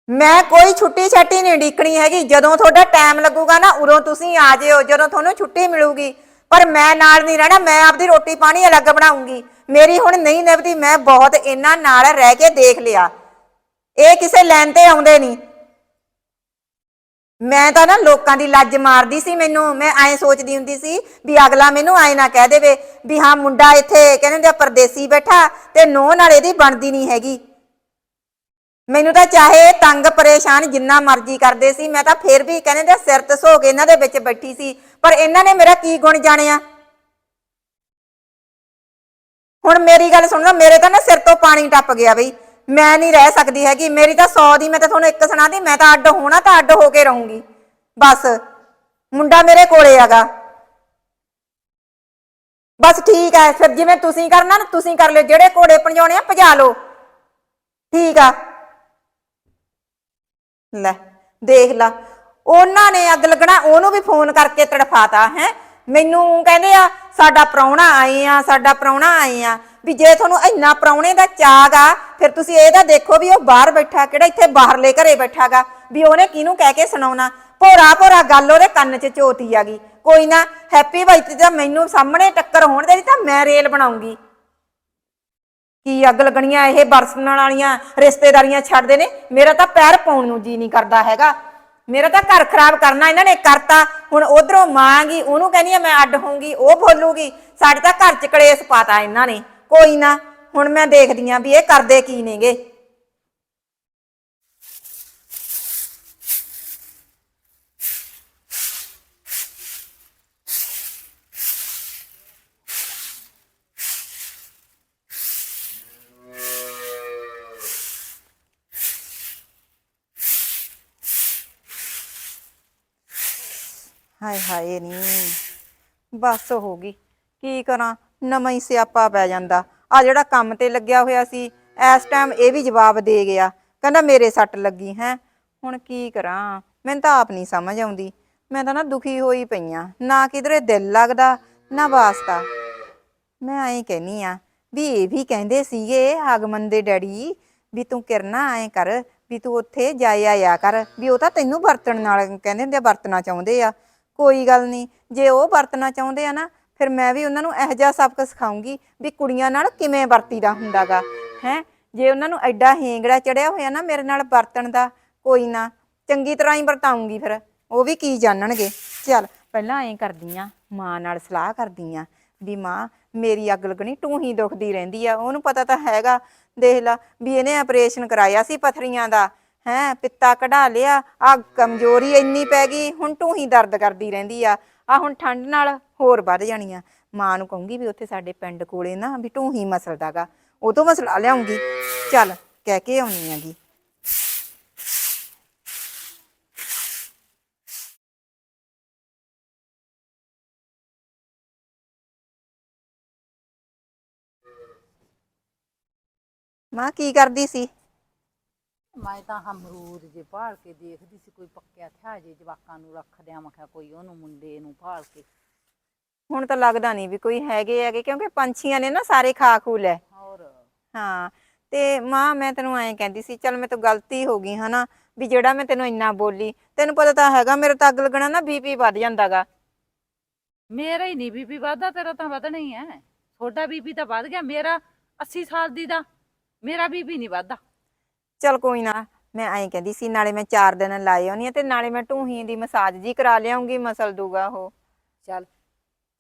ਮੈਂ ਕੋਈ ਛੁੱਟੀ ਛੱਟੀ ਨਹੀਂ ਢੀਕਣੀ ਹੈਗੀ। ਜਦੋਂ ਤੁਹਾਡਾ ਟਾਈਮ ਲੱਗੂਗਾ ਨਾ, ਉਦੋਂ ਤੁਸੀਂ ਆ ਜਿਓ, ਜਦੋਂ ਤੁਹਾਨੂੰ ਛੁੱਟੀ ਮਿਲੂਗੀ। ਪਰ ਮੈਂ ਨਾਲ ਨਹੀਂ ਰਹਿਣਾ, ਮੈਂ ਆਪਦੀ ਰੋਟੀ ਪਾਣੀ ਅਲੱਗ ਬਣਾਉਂਗੀ। ਮੇਰੀ ਹੁਣ ਨਹੀਂ ਨਿਭਦੀ, ਮੈਂ ਬਹੁਤ ਇਹਨਾਂ ਨਾਲ ਰਹਿ ਕੇ ਦੇਖ ਲਿਆ। ਇਹ ਕਿਸੇ ਲੈਣ ਤੇ ਆਉਂਦੇ ਨਹੀਂ। ਮੈਂ ਤਾਂ ਨਾ ਲੋਕਾਂ ਦੀ ਲੱਜ ਮਾਰਦੀ ਸੀ ਮੈਨੂੰ। ਮੈਂ ਐਂ ਸੋਚਦੀ ਹੁੰਦੀ ਸੀ ਵੀ ਅਗਲਾ ਮੈਨੂੰ ਐਂ ਨਾ ਕਹਿ ਦੇਵੇ ਵੀ ਹਾਂ, ਮੁੰਡਾ ਇੱਥੇ, ਕਹਿੰਦੇ ਹੁੰਦੇ ਆ, ਪਰਦੇਸੀ ਬੈਠਾ ਤੇ ਨੋਹ ਨਾਲ ਇਹਦੀ ਬਣਦੀ ਨਹੀਂ ਹੈਗੀ। ਮੈਨੂੰ ਤਾਂ ਚਾਹੇ ਤੰਗ ਪਰੇਸ਼ਾਨ ਜਿੰਨਾ ਮਰਜ਼ੀ ਕਰਦੇ ਸੀ, ਮੈਂ ਤਾਂ ਫੇਰ ਵੀ ਕਹਿੰਦੇ ਦੇ ਸਿਰ ਸੋ ਕੇ ਇਹਨਾਂ ਦੇ ਵਿੱਚ ਬੈਠੀ ਸੀ। ਪਰ ਇਹਨਾਂ ਨੇ ਮੇਰਾ ਕੀ ਗੁਣ ਜਾਣਿਆ? ਹੁਣ ਮੇਰੀ ਗੱਲ ਸੁਣ ਲਓ, ਮੇਰੇ ਤਾਂ ਨਾ ਸਿਰ ਤੋਂ ਪਾਣੀ ਟੱਪ ਗਿਆ ਬਈ। ਮੈਂ ਨਹੀਂ ਰਹਿ ਸਕਦੀ ਹੈਗੀ, ਮੇਰੀ ਤਾਂ 100 ਦੀ ਮੈਂ ਤਾਂ ਤੁਹਾਨੂੰ ਇੱਕ ਸੁਣਾਦੀ ਮੈਂ ਤਾਂ ਅੱਡ ਹੋਣਾ ਤਾਂ ਅੱਡ ਹੋ ਕੇ ਰਹੂੰਗੀ। ਬਸ, ਮੁੰਡਾ ਮੇਰੇ ਕੋਲੇ ਹੈਗਾ। ਬਸ ਠੀਕ ਹੈ, ਫਿਰ ਜਿਵੇਂ ਤੁਸੀਂ ਕਰਨਾ ਨਾ, ਤੁਸੀਂ ਕਰ ਲਿਓ, ਜਿਹੜੇ ਘੋੜੇ ਭਜਾਉਣੇ ਆ, ਭਜਾ ਲਓ। ਠੀਕ ਆ। ਲੈ, ਦੇਖ ਲਾ। ਉਹਨਾਂ ਨੇ ਅੱਗ ਲੱਗਣਾ, ਉਹਨੂੰ ਵੀ ਫੋਨ ਕਰਕੇ ਤੜਫਾਤਾ, ਹੈ। ਮੈਨੂੰ ਕਹਿੰਦੇ ਆ, ਸਾਡਾ ਪ੍ਰਾਹੁਣਾ ਆਏ ਆ, ਸਾਡਾ ਪ੍ਰਾਹੁਣਾ ਆਏ ਆ। ਵੀ ਜੇ ਤੁਹਾਨੂੰ ਇੰਨਾ ਪ੍ਰਾਹੁਣੇ ਦਾ ਚਾਗ ਆ, ਫਿਰ ਤੁਸੀਂ ਇਹ ਤਾਂ ਦੇਖੋ ਵੀ ਉਹ ਬਾਹਰ ਬੈਠਾ, ਕਿਹੜਾ ਇੱਥੇ ਬਾਹਰਲੇ ਘਰੇ ਬੈਠਾਗਾ। ਵੀ ਉਹਨੇ ਕਿਹਨੂੰ ਕਹਿ ਕੇ ਸੁਣਾਉਣਾ? ਭੋਰਾ ਭੋਰਾ ਗੱਲ ਉਹਦੇ ਕੰਨ 'ਚ ਝੋਤੀ ਗਈ। ਕੋਈ ਨਾ ਹੈਪੀ ਬਾਈ ਤੇ ਤਾਂ ਮੈਨੂੰ ਸਾਹਮਣੇ ਟੱਕਰ ਹੋਣ ਦੇ ਤਾਂ ਮੈਂ ਰੇਲ ਬਣਾਉਂਗੀ। ਕੀ ਅੱਗ ਲੱਗਣੀਆਂ, ਇਹ ਬਰਸਣ ਵਾਲੀਆਂ ਰਿਸ਼ਤੇਦਾਰੀਆਂ ਛੱਡਦੇ ਨੇ? ਮੇਰਾ ਤਾਂ ਪੈਰ ਪਾਉਣ ਨੂੰ ਜੀ ਨਹੀਂ ਕਰਦਾ ਹੈਗਾ। ਮੇਰਾ ਤਾਂ ਘਰ ਖਰਾਬ ਕਰਨਾ ਇਹਨਾਂ ਨੇ ਕਰਤਾ। ਹੁਣ ਉਧਰੋਂ ਮਾਂਗੀ, ਉਹਨੂੰ ਕਹਿੰਦੀ ਆ, ਮੈਂ ਅੱਡ ਹੋਊਂਗੀ, ਉਹ ਬੋਲੂਗੀ। ਸਾਡੇ ਤਾਂ ਘਰ ਚ ਕਲੇਸ਼ ਪਾਤਾ ਇਹਨਾਂ ਨੇ। ਕੋਈ ਨਾ, ਹੁਣ ਮੈਂ ਦੇਖਦੀ ਆ ਵੀ ਇਹ ਕਰਦੇ ਕੀ ਨੇਗੇ। ਹਾਏ ਹਾਏ ਨਹੀਂ ਬਸ ਹੋ ਗਈ। ਕੀ ਕਰਾਂ? ਨਵਾਂ ਹੀ ਸਿਆਪਾ ਪੈ ਜਾਂਦਾ। ਆ ਜਿਹੜਾ ਕੰਮ ਤੇ ਲੱਗਿਆ ਹੋਇਆ ਸੀ, ਇਸ ਟਾਈਮ ਇਹ ਵੀ ਜਵਾਬ ਦੇ ਗਿਆ। ਕਹਿੰਦਾ, ਮੇਰੇ ਸੱਟ ਲੱਗੀ ਹੈ। ਹੁਣ ਕੀ ਕਰਾਂ? ਮੈਨੂੰ ਤਾਂ ਆਪ ਨਹੀਂ ਸਮਝ ਆਉਂਦੀ। ਮੈਂ ਤਾਂ ਨਾ ਦੁਖੀ ਹੋਈ ਪਈਆਂ ਨਾ ਕਿਧਰੇ ਦਿਲ ਲੱਗਦਾ, ਨਾ ਵਾਸਤਾ ਮੈਂ ਐਂ ਕਹਿਨੀ ਆ ਵੀ ਇਹ ਵੀ ਕਹਿੰਦੇ ਸੀਗੇ ਆਗਮਨ ਦੇ ਡੈਡੀ ਵੀ ਤੂੰ ਕਿਰਨਾ ਐਂ ਕਰ, ਵੀ ਤੂੰ ਉੱਥੇ ਜਾਇਆ ਆਇਆ ਕਰ, ਵੀ ਉਹ ਤਾਂ ਤੈਨੂੰ ਵਰਤਣ ਨਾਲ ਕਹਿੰਦੇ ਹੁੰਦੇ ਆ, ਵਰਤਣਾ ਚਾਹੁੰਦੇ ਆ। ਕੋਈ ਗੱਲ ਨਹੀਂ, ਜੇ ਉਹ ਵਰਤਣਾ ਚਾਹੁੰਦੇ ਆ ਨਾ, ਫਿਰ ਮੈਂ ਵੀ ਉਹਨਾਂ ਨੂੰ ਇਹੋ ਜਿਹਾ ਸਬਕ ਸਿਖਾਉਂਗੀ ਵੀ ਕੁੜੀਆਂ ਨਾਲ ਕਿਵੇਂ ਵਰਤੀਦਾ ਹੁੰਦਾਗਾ, ਹੈ? ਜੇ ਉਹਨਾਂ ਨੂੰ ਐਡਾ ਹੇਂਗੜਾ ਚੜਿਆ ਹੋਇਆ ਨਾ ਮੇਰੇ ਨਾਲ ਵਰਤਣ ਦਾ, ਕੋਈ ਨਾ, ਚੰਗੀ ਤਰ੍ਹਾਂ ਹੀ ਵਰਤਾਉਂਗੀ ਫਿਰ, ਉਹ ਵੀ ਕੀ ਜਾਣਨਗੇ? ਚੱਲ, ਪਹਿਲਾਂ ਐਂ ਕਰਦੀ ਆ, ਮਾਂ ਨਾਲ ਸਲਾਹ ਕਰਦੀ ਆ ਵੀ ਮਾਂ, ਮੇਰੀ ਅੱਗ ਲੱਗਣੀ ਤੂੰ ਹੀ ਦੁਖਦੀ ਰਹਿੰਦੀ ਆ, ਉਹਨੂੰ ਪਤਾ ਤਾਂ ਹੈਗਾ, ਦੇਖ ਲਾ ਵੀ ਇਹਨੇ ਆਪਰੇਸ਼ਨ ਕਰਾਇਆ ਸੀ ਪਥਰੀਆਂ ਦਾ ਹੈ, ਪਿੱਤਾ ਕਢਾ ਲਿਆ ਆ ਕਮਜ਼ੋਰੀ ਇੰਨੀ ਪੈ ਗਈ, ਹੁਣ ਤੂੰ ਹੀ ਦਰਦ ਕਰਦੀ ਰਹਿੰਦੀ ਆ। ਆ ਹੁਣ ਠੰਡ ਨਾਲ ਹੋਰ ਵੱਧ ਜਾਣੀ ਆ। ਮਾਂ ਨੂੰ ਕਹੂੰਗੀ ਵੀ ਉੱਥੇ ਸਾਡੇ ਪਿੰਡ ਕੋਲੇ ਨਾ ਵੀ ਤੂੰ ਟੂਹੀ ਮਸਲਦਾਗਾ ਉਦੋਂ ਮਸਲਾ ਲਿਆਉਂਗੀ। ਚੱਲ, ਕਹਿ ਕੇ ਆਉਣੀ ਆਗੀ ਮਾਂ, ਕੀ ਕਰਦੀ ਸੀ? ਮੈਂ ਤਾਂ ਅਮਰੂਦ ਜੇ ਭਾਲ ਕੇ ਦੇਖਦੀ ਸੀ ਕੋਈ ਪੱਕਿਆ ਥਿਆ ਜੇ ਜਵਾਕਾਂ ਨੂੰ ਰੱਖ ਦਿਆਂ। ਮੈਂ ਕਿਹਾ ਕੋਈ ਉਹਨੂੰ ਮੁੰਡੇ ਨੂੰ ਭਾਲ ਕੇ। ਹੁਣ ਤਾਂ ਲੱਗਦਾ ਨਹੀਂ ਵੀ ਕੋਈ ਹੈਗੇ ਹੈਗੇ ਕਿਉਂਕਿ ਪੰਛੀਆਂ ਨੇ ਨਾ ਸਾਰੇ ਖਾ ਖੂ ਲੈ। ਹੋਰ? ਹਾਂ ਤੇ ਮਾਂ ਮੈਂ ਤੈਨੂੰ ਐਂ ਕਹਿੰਦੀ ਸੀ ਚੱਲ ਮੇਰੇ ਤੋਂ ਗਲਤੀ ਹੋ ਗਈ ਹਨਾ? ਵੀ ਜਿਹੜਾ ਮੈਂ ਤੈਨੂੰ ਇੰਨਾ ਬੋਲੀ ਤੈਨੂੰ ਪਤਾ ਤਾਂ ਹੈਗਾ ਮੇਰੇ ਤਾਂ ਅੱਗ ਲੱਗਣਾ ਨਾ ਬੀਪੀ ਵੱਧ ਜਾਂਦਾਗਾ। ਮੇਰਾ ਹੀ ਨਹੀਂ ਬੀਪੀ ਵੱਧਦਾ ਤੇਰਾ ਤਾਂ ਵਧਣਾ ਹੀ ਹੈ ਤੁਹਾਡਾ ਬੀਪੀ ਤਾਂ ਵੱਧ ਗਿਆ ਮੇਰਾ 80 ਸਾਲ ਦੀ ਦਾ ਮੇਰਾ ਬੀਪੀ ਨਹੀਂ ਵੱਧਦਾ। ਚੱਲ ਕੋਈ ਨਾ, ਮੈਂ ਐਂ ਕਹਿੰਦੀ ਸੀ, ਨਾਲੇ ਮੈਂ 4 ਦਿਨ ਲਾਏ ਆਉਣੀ ਆ ਤੇ ਨਾਲੇ ਮੈਂ ਢੂਹੀ ਦੀ ਮਸਾਜ ਜੀ ਕਰਾ ਲਿਆਉਂਗੀ, ਮਸਲ ਦੂਗਾ ਉਹ। ਚੱਲ,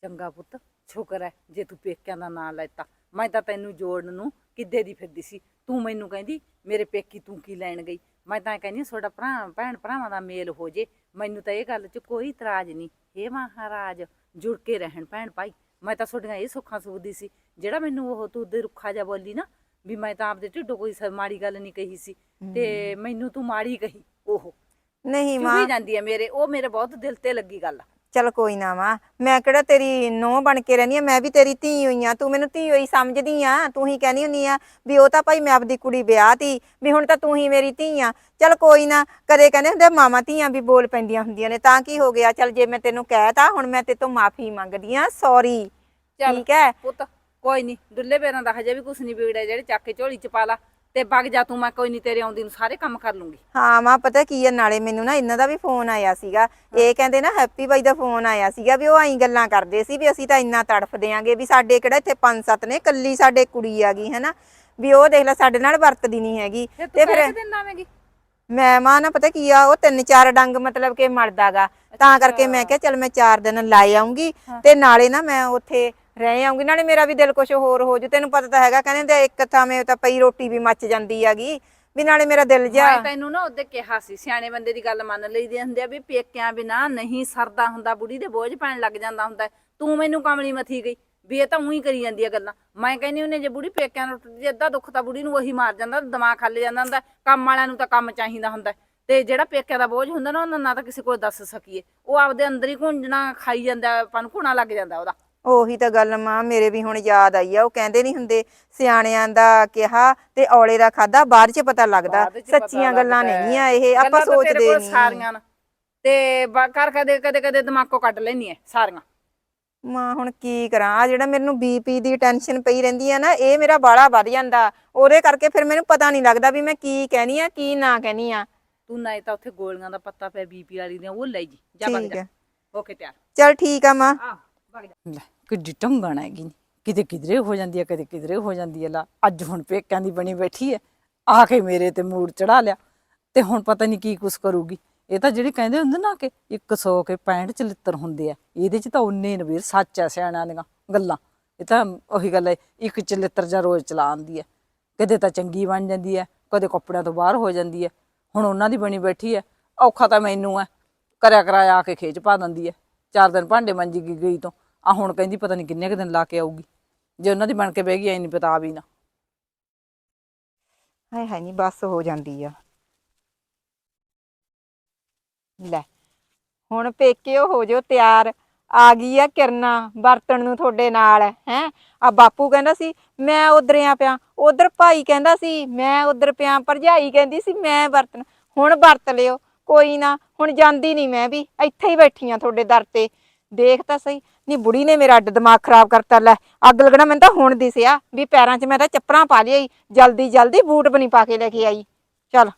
ਚੰਗਾ ਪੁੱਤ, ਸ਼ੁਕਰ ਹੈ ਜੇ ਤੂੰ ਪੇਕਿਆਂ ਦਾ ਨਾਂ ਲੈਤਾ। ਮੈਂ ਤਾਂ ਤੈਨੂੰ ਜੋੜਨ ਨੂੰ ਕਿੱਦੇ ਦੀ ਫਿਰਦੀ ਸੀ। ਤੂੰ ਮੈਨੂੰ ਕਹਿੰਦੀ, ਮੇਰੇ ਪੇਕੀ ਤੂੰ ਕੀ ਲੈਣ ਗਈ? ਮੈਂ ਤਾਂ ਕਹਿੰਦੀ ਤੁਹਾਡਾ ਭਰਾ, ਭੈਣ ਭਰਾਵਾਂ ਦਾ ਮੇਲ ਹੋ ਜੇ। ਮੈਨੂੰ ਤਾਂ ਇਹ ਗੱਲ 'ਚ ਕੋਈ ਇਤਰਾਜ਼ ਨਹੀਂ। ਹੇ ਮਹਾਰਾਜ, ਜੁੜ ਕੇ ਰਹਿਣ ਭੈਣ ਭਾਈ। ਮੈਂ ਤਾਂ ਤੁਹਾਡੀਆਂ ਇਹ ਸੁੱਖਾਂ ਸੁਖਦੀ ਸੀ। ਜਿਹੜਾ ਮੈਨੂੰ ਉਹ ਤੂੰ ਦੇ ਰੁੱਖਾ ਜਾ ਬੋਲੀ ਨਾ ਵੀ ਮੈਂ ਤਾਂ ਆਪਦੇ ਢਿੱਡੋਂ ਕੋਈ ਸ- ਮਾੜੀ ਗੱਲ ਨਹੀਂ ਕਹੀ ਸੀ ਤੇ ਮੈਨੂੰ ਤੂੰ ਮਾੜੀ ਕਹੀ ਉਹ ਨਹੀਂ ਮਾਂ। ਚੁਭੀ ਜਾਂਦੀ ਹੈ ਮੇਰੇ ਉਹ ਮੇਰੇ ਬਹੁਤ ਦਿਲ ਤੇ ਲੱਗੀ ਗੱਲ। ਚੱਲ ਕੋਈ ਨਾ ਮਾਂ ਮੈਂ ਕਿਹੜਾ ਤੇਰੀ ਨੂੰਹ ਬਣ ਕੇ ਰਹਿੰਦੀ ਆ ਮੈਂ ਵੀ ਤੇਰੀ ਧੀ ਹੋਈ ਆ ਤੂੰ ਮੈਨੂੰ ਧੀ ਹੋਈ ਸਮਝਦੀ ਆ ਤੂੰ ਹੀ ਕਹਿੰਦੀ ਹੁੰਨੀ ਆ ਵੀ ਉਹ ਤਾਂ ਭਾਈ ਮੈਂ ਆਪਦੀ ਕੁੜੀ ਵਿਆਹਤੀ ਵੀ ਹੁਣ ਤਾਂ ਤੂੰ ਹੀ ਮੇਰੀ ਧੀ ਆ। ਚੱਲ ਕੋਈ ਨਾ ਕਦੇ ਕਹਿੰਦੇ ਹੁੰਦੇ ਆ, ਮਾਵਾਂ ਧੀਆਂ ਵੀ ਬੋਲ ਪੈਂਦੀਆਂ ਹੁੰਦੀਆਂ ਨੇ ਤਾਂ ਕੀ ਹੋ ਗਿਆ? ਚੱਲ ਜੇ ਮੈਂ ਤੈਨੂੰ ਕਹਿਤਾ ਹੁਣ ਮੈਂ ਤੇ ਤੋਂ ਮਾਫੀ ਮੰਗਦੀ ਆ ਸੌਰੀ ਚੱਲ। ਠੀਕ ਹੈ? ਪੁੱਤ। ਕੋਈ ਨਹੀਂ ਦੁੱਲੇ ਬੇਰਾਂ ਦਾ ਹਜੇ ਵੀ ਕੁਛ ਨਹੀਂ ਵਿਗੜਿਆ ਜਿਹੜੇ ਚੱਕ ਕੇ ਝੋਲੀ ਚ ਪਾ ਲਾ ਤੇ ਵਗ ਜਾ ਤੂੰ ਮੈਂ ਕੋਈ ਨਹੀਂ ਤੇਰੇ ਆਉਂਦੀ ਨੂੰ ਸਾਰੇ ਕੰਮ ਕਰ ਲੂੰਗੀ। ਹਾਂ ਮਾਂ ਪਤਾ ਕੀ ਹੈ ਨਾਲੇ ਮੈਨੂੰ ਨਾ ਇਹਨਾਂ ਦਾ ਵੀ ਫੋਨ ਆਇਆ ਸੀਗਾ। ਇਹ ਕਹਿੰਦੇ ਨਾ ਹੈਪੀ ਬਾਈ ਦਾ ਫੋਨ ਆਇਆ ਸੀਗਾ ਵੀ ਉਹ ਆਈ ਗੱਲਾਂ ਕਰਦੇ ਸੀ ਵੀ ਅਸੀਂ ਤਾਂ ਇੰਨਾ ਤੜਫ ਦਿਆਂਗੇ ਵੀ ਸਾਡੇ ਕਿਹੜਾ ਇੱਥੇ ਪੰਜ ਸੱਤ ਨੇ ਕੱਲੀ ਸਾਡੇ ਕੁੜੀ ਆ ਗਈ ਹੈਨਾ। ਵੀ ਉਹ ਦੇਖ ਲੈ ਸਾਡੇ ਨਾਲ ਵਰਤਦੀ ਨਹੀਂ ਹੈਗੀ। ਤੇ ਫਿਰ ਕਹਿ ਦਿਨ ਆਵੇਂਗੀ ਮੈਂ ਮਾਂ ਨਾ ਪਤਾ ਕੀ ਆ ਉਹ ਤਿੰਨ ਚਾਰ ਡੰਗ ਮਤਲਬ ਕਿ ਮਰਦਾਗਾ। ਤਾਂ ਕਰਕੇ ਮੈਂ ਕਿਹਾ ਚੱਲ ਮੈਂ ਚਾਰ ਦਿਨ ਲਾਏ ਆਉਂਗੀ ਤੇ ਨਾਲੇ ਨਾ ਮੈਂ ਉੱਥੇ ਰਹਿ ਆਉਂਗੀ। ਨਾਲੇ ਮੇਰਾ ਵੀ ਦਿਲ ਕੁਛ ਹੋਰ ਹੋ ਜੂ। ਤੈਨੂੰ ਪਤਾ ਤਾਂ ਹੈਗਾ, ਕਹਿੰਦੇ ਹੁੰਦੇ ਇੱਕ ਥਾਵੇਂ ਤਾਂ ਪਈ ਰੋਟੀ ਵੀ ਮੱਚ ਜਾਂਦੀ ਹੈਗੀ। ਵੀ ਨਾਲੇ ਮੇਰਾ ਦਿਲ ਜਾ ਮੈਂ ਤੈਨੂੰ ਨਾ ਉਹਦੇ ਕਿਹਾ ਸੀ, ਸਿਆਣੇ ਬੰਦੇ ਦੀ ਗੱਲ ਮੰਨ ਲਈਦੀ ਹੁੰਦੀ ਆ ਵੀ ਪੇਕਿਆਂ ਬਿਨਾ ਨਹੀਂ ਸਰਦਾ ਹੁੰਦਾ, ਬੁੜੀ ਦੇ ਬੋਝ ਪੈਣ ਲੱਗ ਜਾਂਦਾ ਹੁੰਦਾ। ਤੂੰ ਮੈਨੂੰ ਕਮਲੀ ਮਥੀ ਗਈ। ਵੀ ਇਹ ਤਾਂ ਉਹੀ ਕਰੀ ਜਾਂਦੀ ਆ ਗੱਲਾਂ। ਮੈਂ ਕਹਿੰਦੀ ਉਹਨੇ ਜੇ ਬੁੜੀ ਪੇਕਿਆਂ ਨੂੰ ਟੁੱਟਦੀ, ਅੱਧਾ ਦੁੱਖ ਤਾਂ ਬੁੜੀ ਨੂੰ ਉਹੀ ਮਾਰ ਜਾਂਦਾ, ਦਿਮਾਗ ਖੱਲ ਜਾਂਦਾ ਹੁੰਦਾ। ਕੰਮ ਵਾਲਿਆਂ ਨੂੰ ਤਾਂ ਕੰਮ ਚਾਹੀਦਾ ਹੁੰਦਾ। ਤੇ ਜਿਹੜਾ ਪੇਕਿਆਂ ਦਾ ਬੋਝ ਹੁੰਦਾ ਨਾ, ਉਹਨਾਂ ਨਾ ਤਾਂ ਕਿਸੇ ਕੋਲ ਦੱਸ ਸਕੀਏ। ਉਹ ਆਪਦੇ ਅੰਦਰ ਹੀ ਘੁੰਜਣਾ ਖਾਈ ਜਾਂਦਾ, ਆਪਾਂ ਨੂੰ ਘੁਣਾ ਲੱਗ ਜਾਂਦਾ ਉਹਦਾ। ਉਹੀ ਤਾਂ ਗੱਲ ਮਾਂ ਮੇਰੇ ਵੀ ਹੁਣ ਯਾਦ ਆਈ ਆ ਉਹ ਕਹਿੰਦੇ ਨਹੀਂ ਹੁੰਦੇ ਸਿਆਣਿਆਂ ਦਾ ਕਿਹਾ ਤੇ ਔਲੇ ਦਾ ਖਾਦਾ ਬਾਅਦ ਚ ਪਤਾ ਲੱਗਦਾ ਬਾਅਦ 'ਚ ਪਤਾ ਸੱਚੀਆਂ ਗੱਲਾਂ ਲੱਗਦਾ ਹੈ। ਨਹੀਂ ਆ ਇਹ ਆਪਾਂ ਗੱਲਾਂ ਤਾਂ ਤੇਰੇ ਸੋਚਦੇ ਕੋਲ ਨਹੀਂ। ਸਾਰੀਆਂ ਨਾ। ਤੇ ਬ- ਕਰ ਕਦੇ ਕਦੇ ਕਦੇ ਦਿਮਾਗੋਂ ਕੱਢ ਲੈਣੀ ਐ ਸਾਰੀਆਂ। ਮਾਂ ਹੁਣ ਕੀ ਕਰਾਂ ਆ ਜਿਹੜਾ ਮੈਨੂੰ ਬੀਪੀ ਦੀ ਟੈਨਸ਼ਨ ਪਈ ਰਹਿੰਦੀ ਆ ਨਾ ਇਹ ਮੇਰਾ ਬਾਲਾ ਵੱਧ ਜਾਂਦਾ। ਉਹਦੇ ਕਰਕੇ ਫਿਰ ਮੈਨੂੰ ਪਤਾ ਨਹੀਂ ਲੱਗਦਾ ਵੀ ਮੈਂ ਕੀ ਕਹਿਣੀ ਆ ਕੀ ਨਾ ਕਹਿਣੀ ਆ। ਤੂੰ ਨਾ ਤਾਂ ਉੱਥੇ ਗੋਲੀਆਂ ਦਾ ਪੱਤਾ ਪਿਆ ਬੀਪੀ ਵਾਲੀ ਦੀਆਂ ਉਹ ਲੈ ਜੀ ਜਾ ਵਗ ਠੀਕ ਜਾ। ਹੈ ਓਕੇ ਤਿਆਰ। ਚਲ ਠੀਕ ਆ ਮਾਂ। ਆ ਵਗ ਜਾ। ਲੈ। ਕਿੱਡੀ ਢੰਗਣ ਹੈਗੀ ਨੀ। ਕਿਤੇ ਕਿਧਰੇ ਹੋ ਜਾਂਦੀ ਹੈ ਕਦੇ ਕਿਧਰੇ ਹੋ ਜਾਂਦੀ ਹੈ ਲਾ, ਅੱਜ ਹੁਣ ਪੇਕਿਆਂ ਦੀ ਬਣੀ ਬੈਠੀ ਹੈ ਆ ਕੇ ਮੇਰੇ ਤੇ ਮੂਡ ਚੜਾ ਲਿਆ। ਤੇ ਹੁਣ ਪਤਾ ਨਹੀਂ ਕੀ ਕੁਛ ਕਰੂਗੀ। ਇਹ ਤਾਂ ਜਿਹੜੇ ਕਹਿੰਦੇ ਹੁੰਦੇ ਨਾ ਕਿ 100 ਕੇ 65 ਚਲਿੱਤਰ ਹੁੰਦੇ ਆ। ਇਹਦੇ ਚ ਤਾਂ ਉਨੇ ਨਵੀਰ ਸੱਚ ਆ ਸਿਆਣਿਆਂ ਦੀਆਂ ਗੱਲਾਂ। ਇਹ ਤਾਂ ਉਹੀ ਗੱਲ ਹੈ ਇੱਕ ਚਲਿੱਤਰ ਜਾਂ ਰੋਜ਼ ਚਲਾ ਆਂਦੀ ਹੈ ਕਦੇ ਤਾਂ ਚੰਗੀ ਬਣ ਜਾਂਦੀ ਹੈ ਕਦੇ ਕੱਪੜਿਆਂ ਤੋਂ ਬਾਹਰ ਹੋ ਜਾਂਦੀ ਹੈ ਹੁਣ ਉਹਨਾਂ ਦੀ ਬਣੀ ਬੈਠੀ ਹੈ ਔਖਾ ਤਾਂ ਮੈਨੂੰ ਹੈ ਕਰਿਆ ਕਰਾਇਆ ਆ ਕੇ ਖੇਚ ਪਾ ਦਿੰਦੀ ਹੈ ਚਾਰ ਦਿਨ ਭਾਂਡੇ ਮੰਜੀ ਗਈ ਗਈ ਤੋਂ। ਆ ਹੁਣ ਕਹਿੰਦੀ ਪਤਾ ਨਹੀਂ ਕਿੰਨੇ ਕੁ ਦਿਨ ਲਾ ਕੇ ਆਊਗੀ। ਜੇ ਉਹਨਾਂ ਦੀ ਬਣ ਕੇ ਬਹਿ ਗਈ, ਐ ਨਹੀਂ ਪਤਾ ਆ ਵੀ ਨਾ। ਹਾਏ ਹਾਏ ਨਹੀਂ ਬੱਸ ਹੋ ਜਾਂਦੀ ਆ। ਲੈ, ਹੁਣ ਪੇਕਿਓ ਹੋ ਜੋ ਤਿਆਰ। ਆ ਗਈ ਆ ਕਿਰਨਾ ਵਰਤਣ ਨੂੰ ਤੁਹਾਡੇ ਨਾਲ, ਹੈ? ਆ ਬਾਪੂ ਕਹਿੰਦਾ ਸੀ, ਮੈਂ ਉਧਰਿਆ ਪਿਆ, ਉਧਰ ਭਾਈ ਕਹਿੰਦਾ ਸੀ, ਮੈਂ ਉਧਰ ਪਿਆ, ਭਰਜਾਈ ਕਹਿੰਦੀ ਸੀ, ਮੈਂ ਵਰਤਣ। ਹੁਣ ਵਰਤ ਲਿਓ, ਕੋਈ ਨਾ, ਹੁਣ ਜਾਂਦੀ ਨਹੀਂ ਮੈਂ ਵੀ, ਇੱਥੇ ਹੀ ਬੈਠੀ ਆ ਤੁਹਾਡੇ ਦਰ ਤੇ। ਦੇਖ ਤਾਂ ਸਹੀ। ਨਹੀਂ ਬੁੜੀ ਨੇ ਮੇਰਾ ਅੱਡ ਦਿਮਾਗ ਖਰਾਬ ਕਰਤਾ, ਲੈ, ਅੱਗ ਲੱਗਣਾ ਮੈਨੂੰ ਤਾਂ ਹੁਣ ਦਿਸਿਆ ਵੀ ਪੈਰਾਂ 'ਚ ਮੈਂ ਤਾਂ ਚੱਪਲਾਂ ਪਾ ਲਿਆਈ ਜਲਦੀ ਜਲਦੀ ਬੂਟ ਬਣੀ ਪਾ ਕੇ ਲੈ ਕੇ ਆਈ। ਚੱਲ।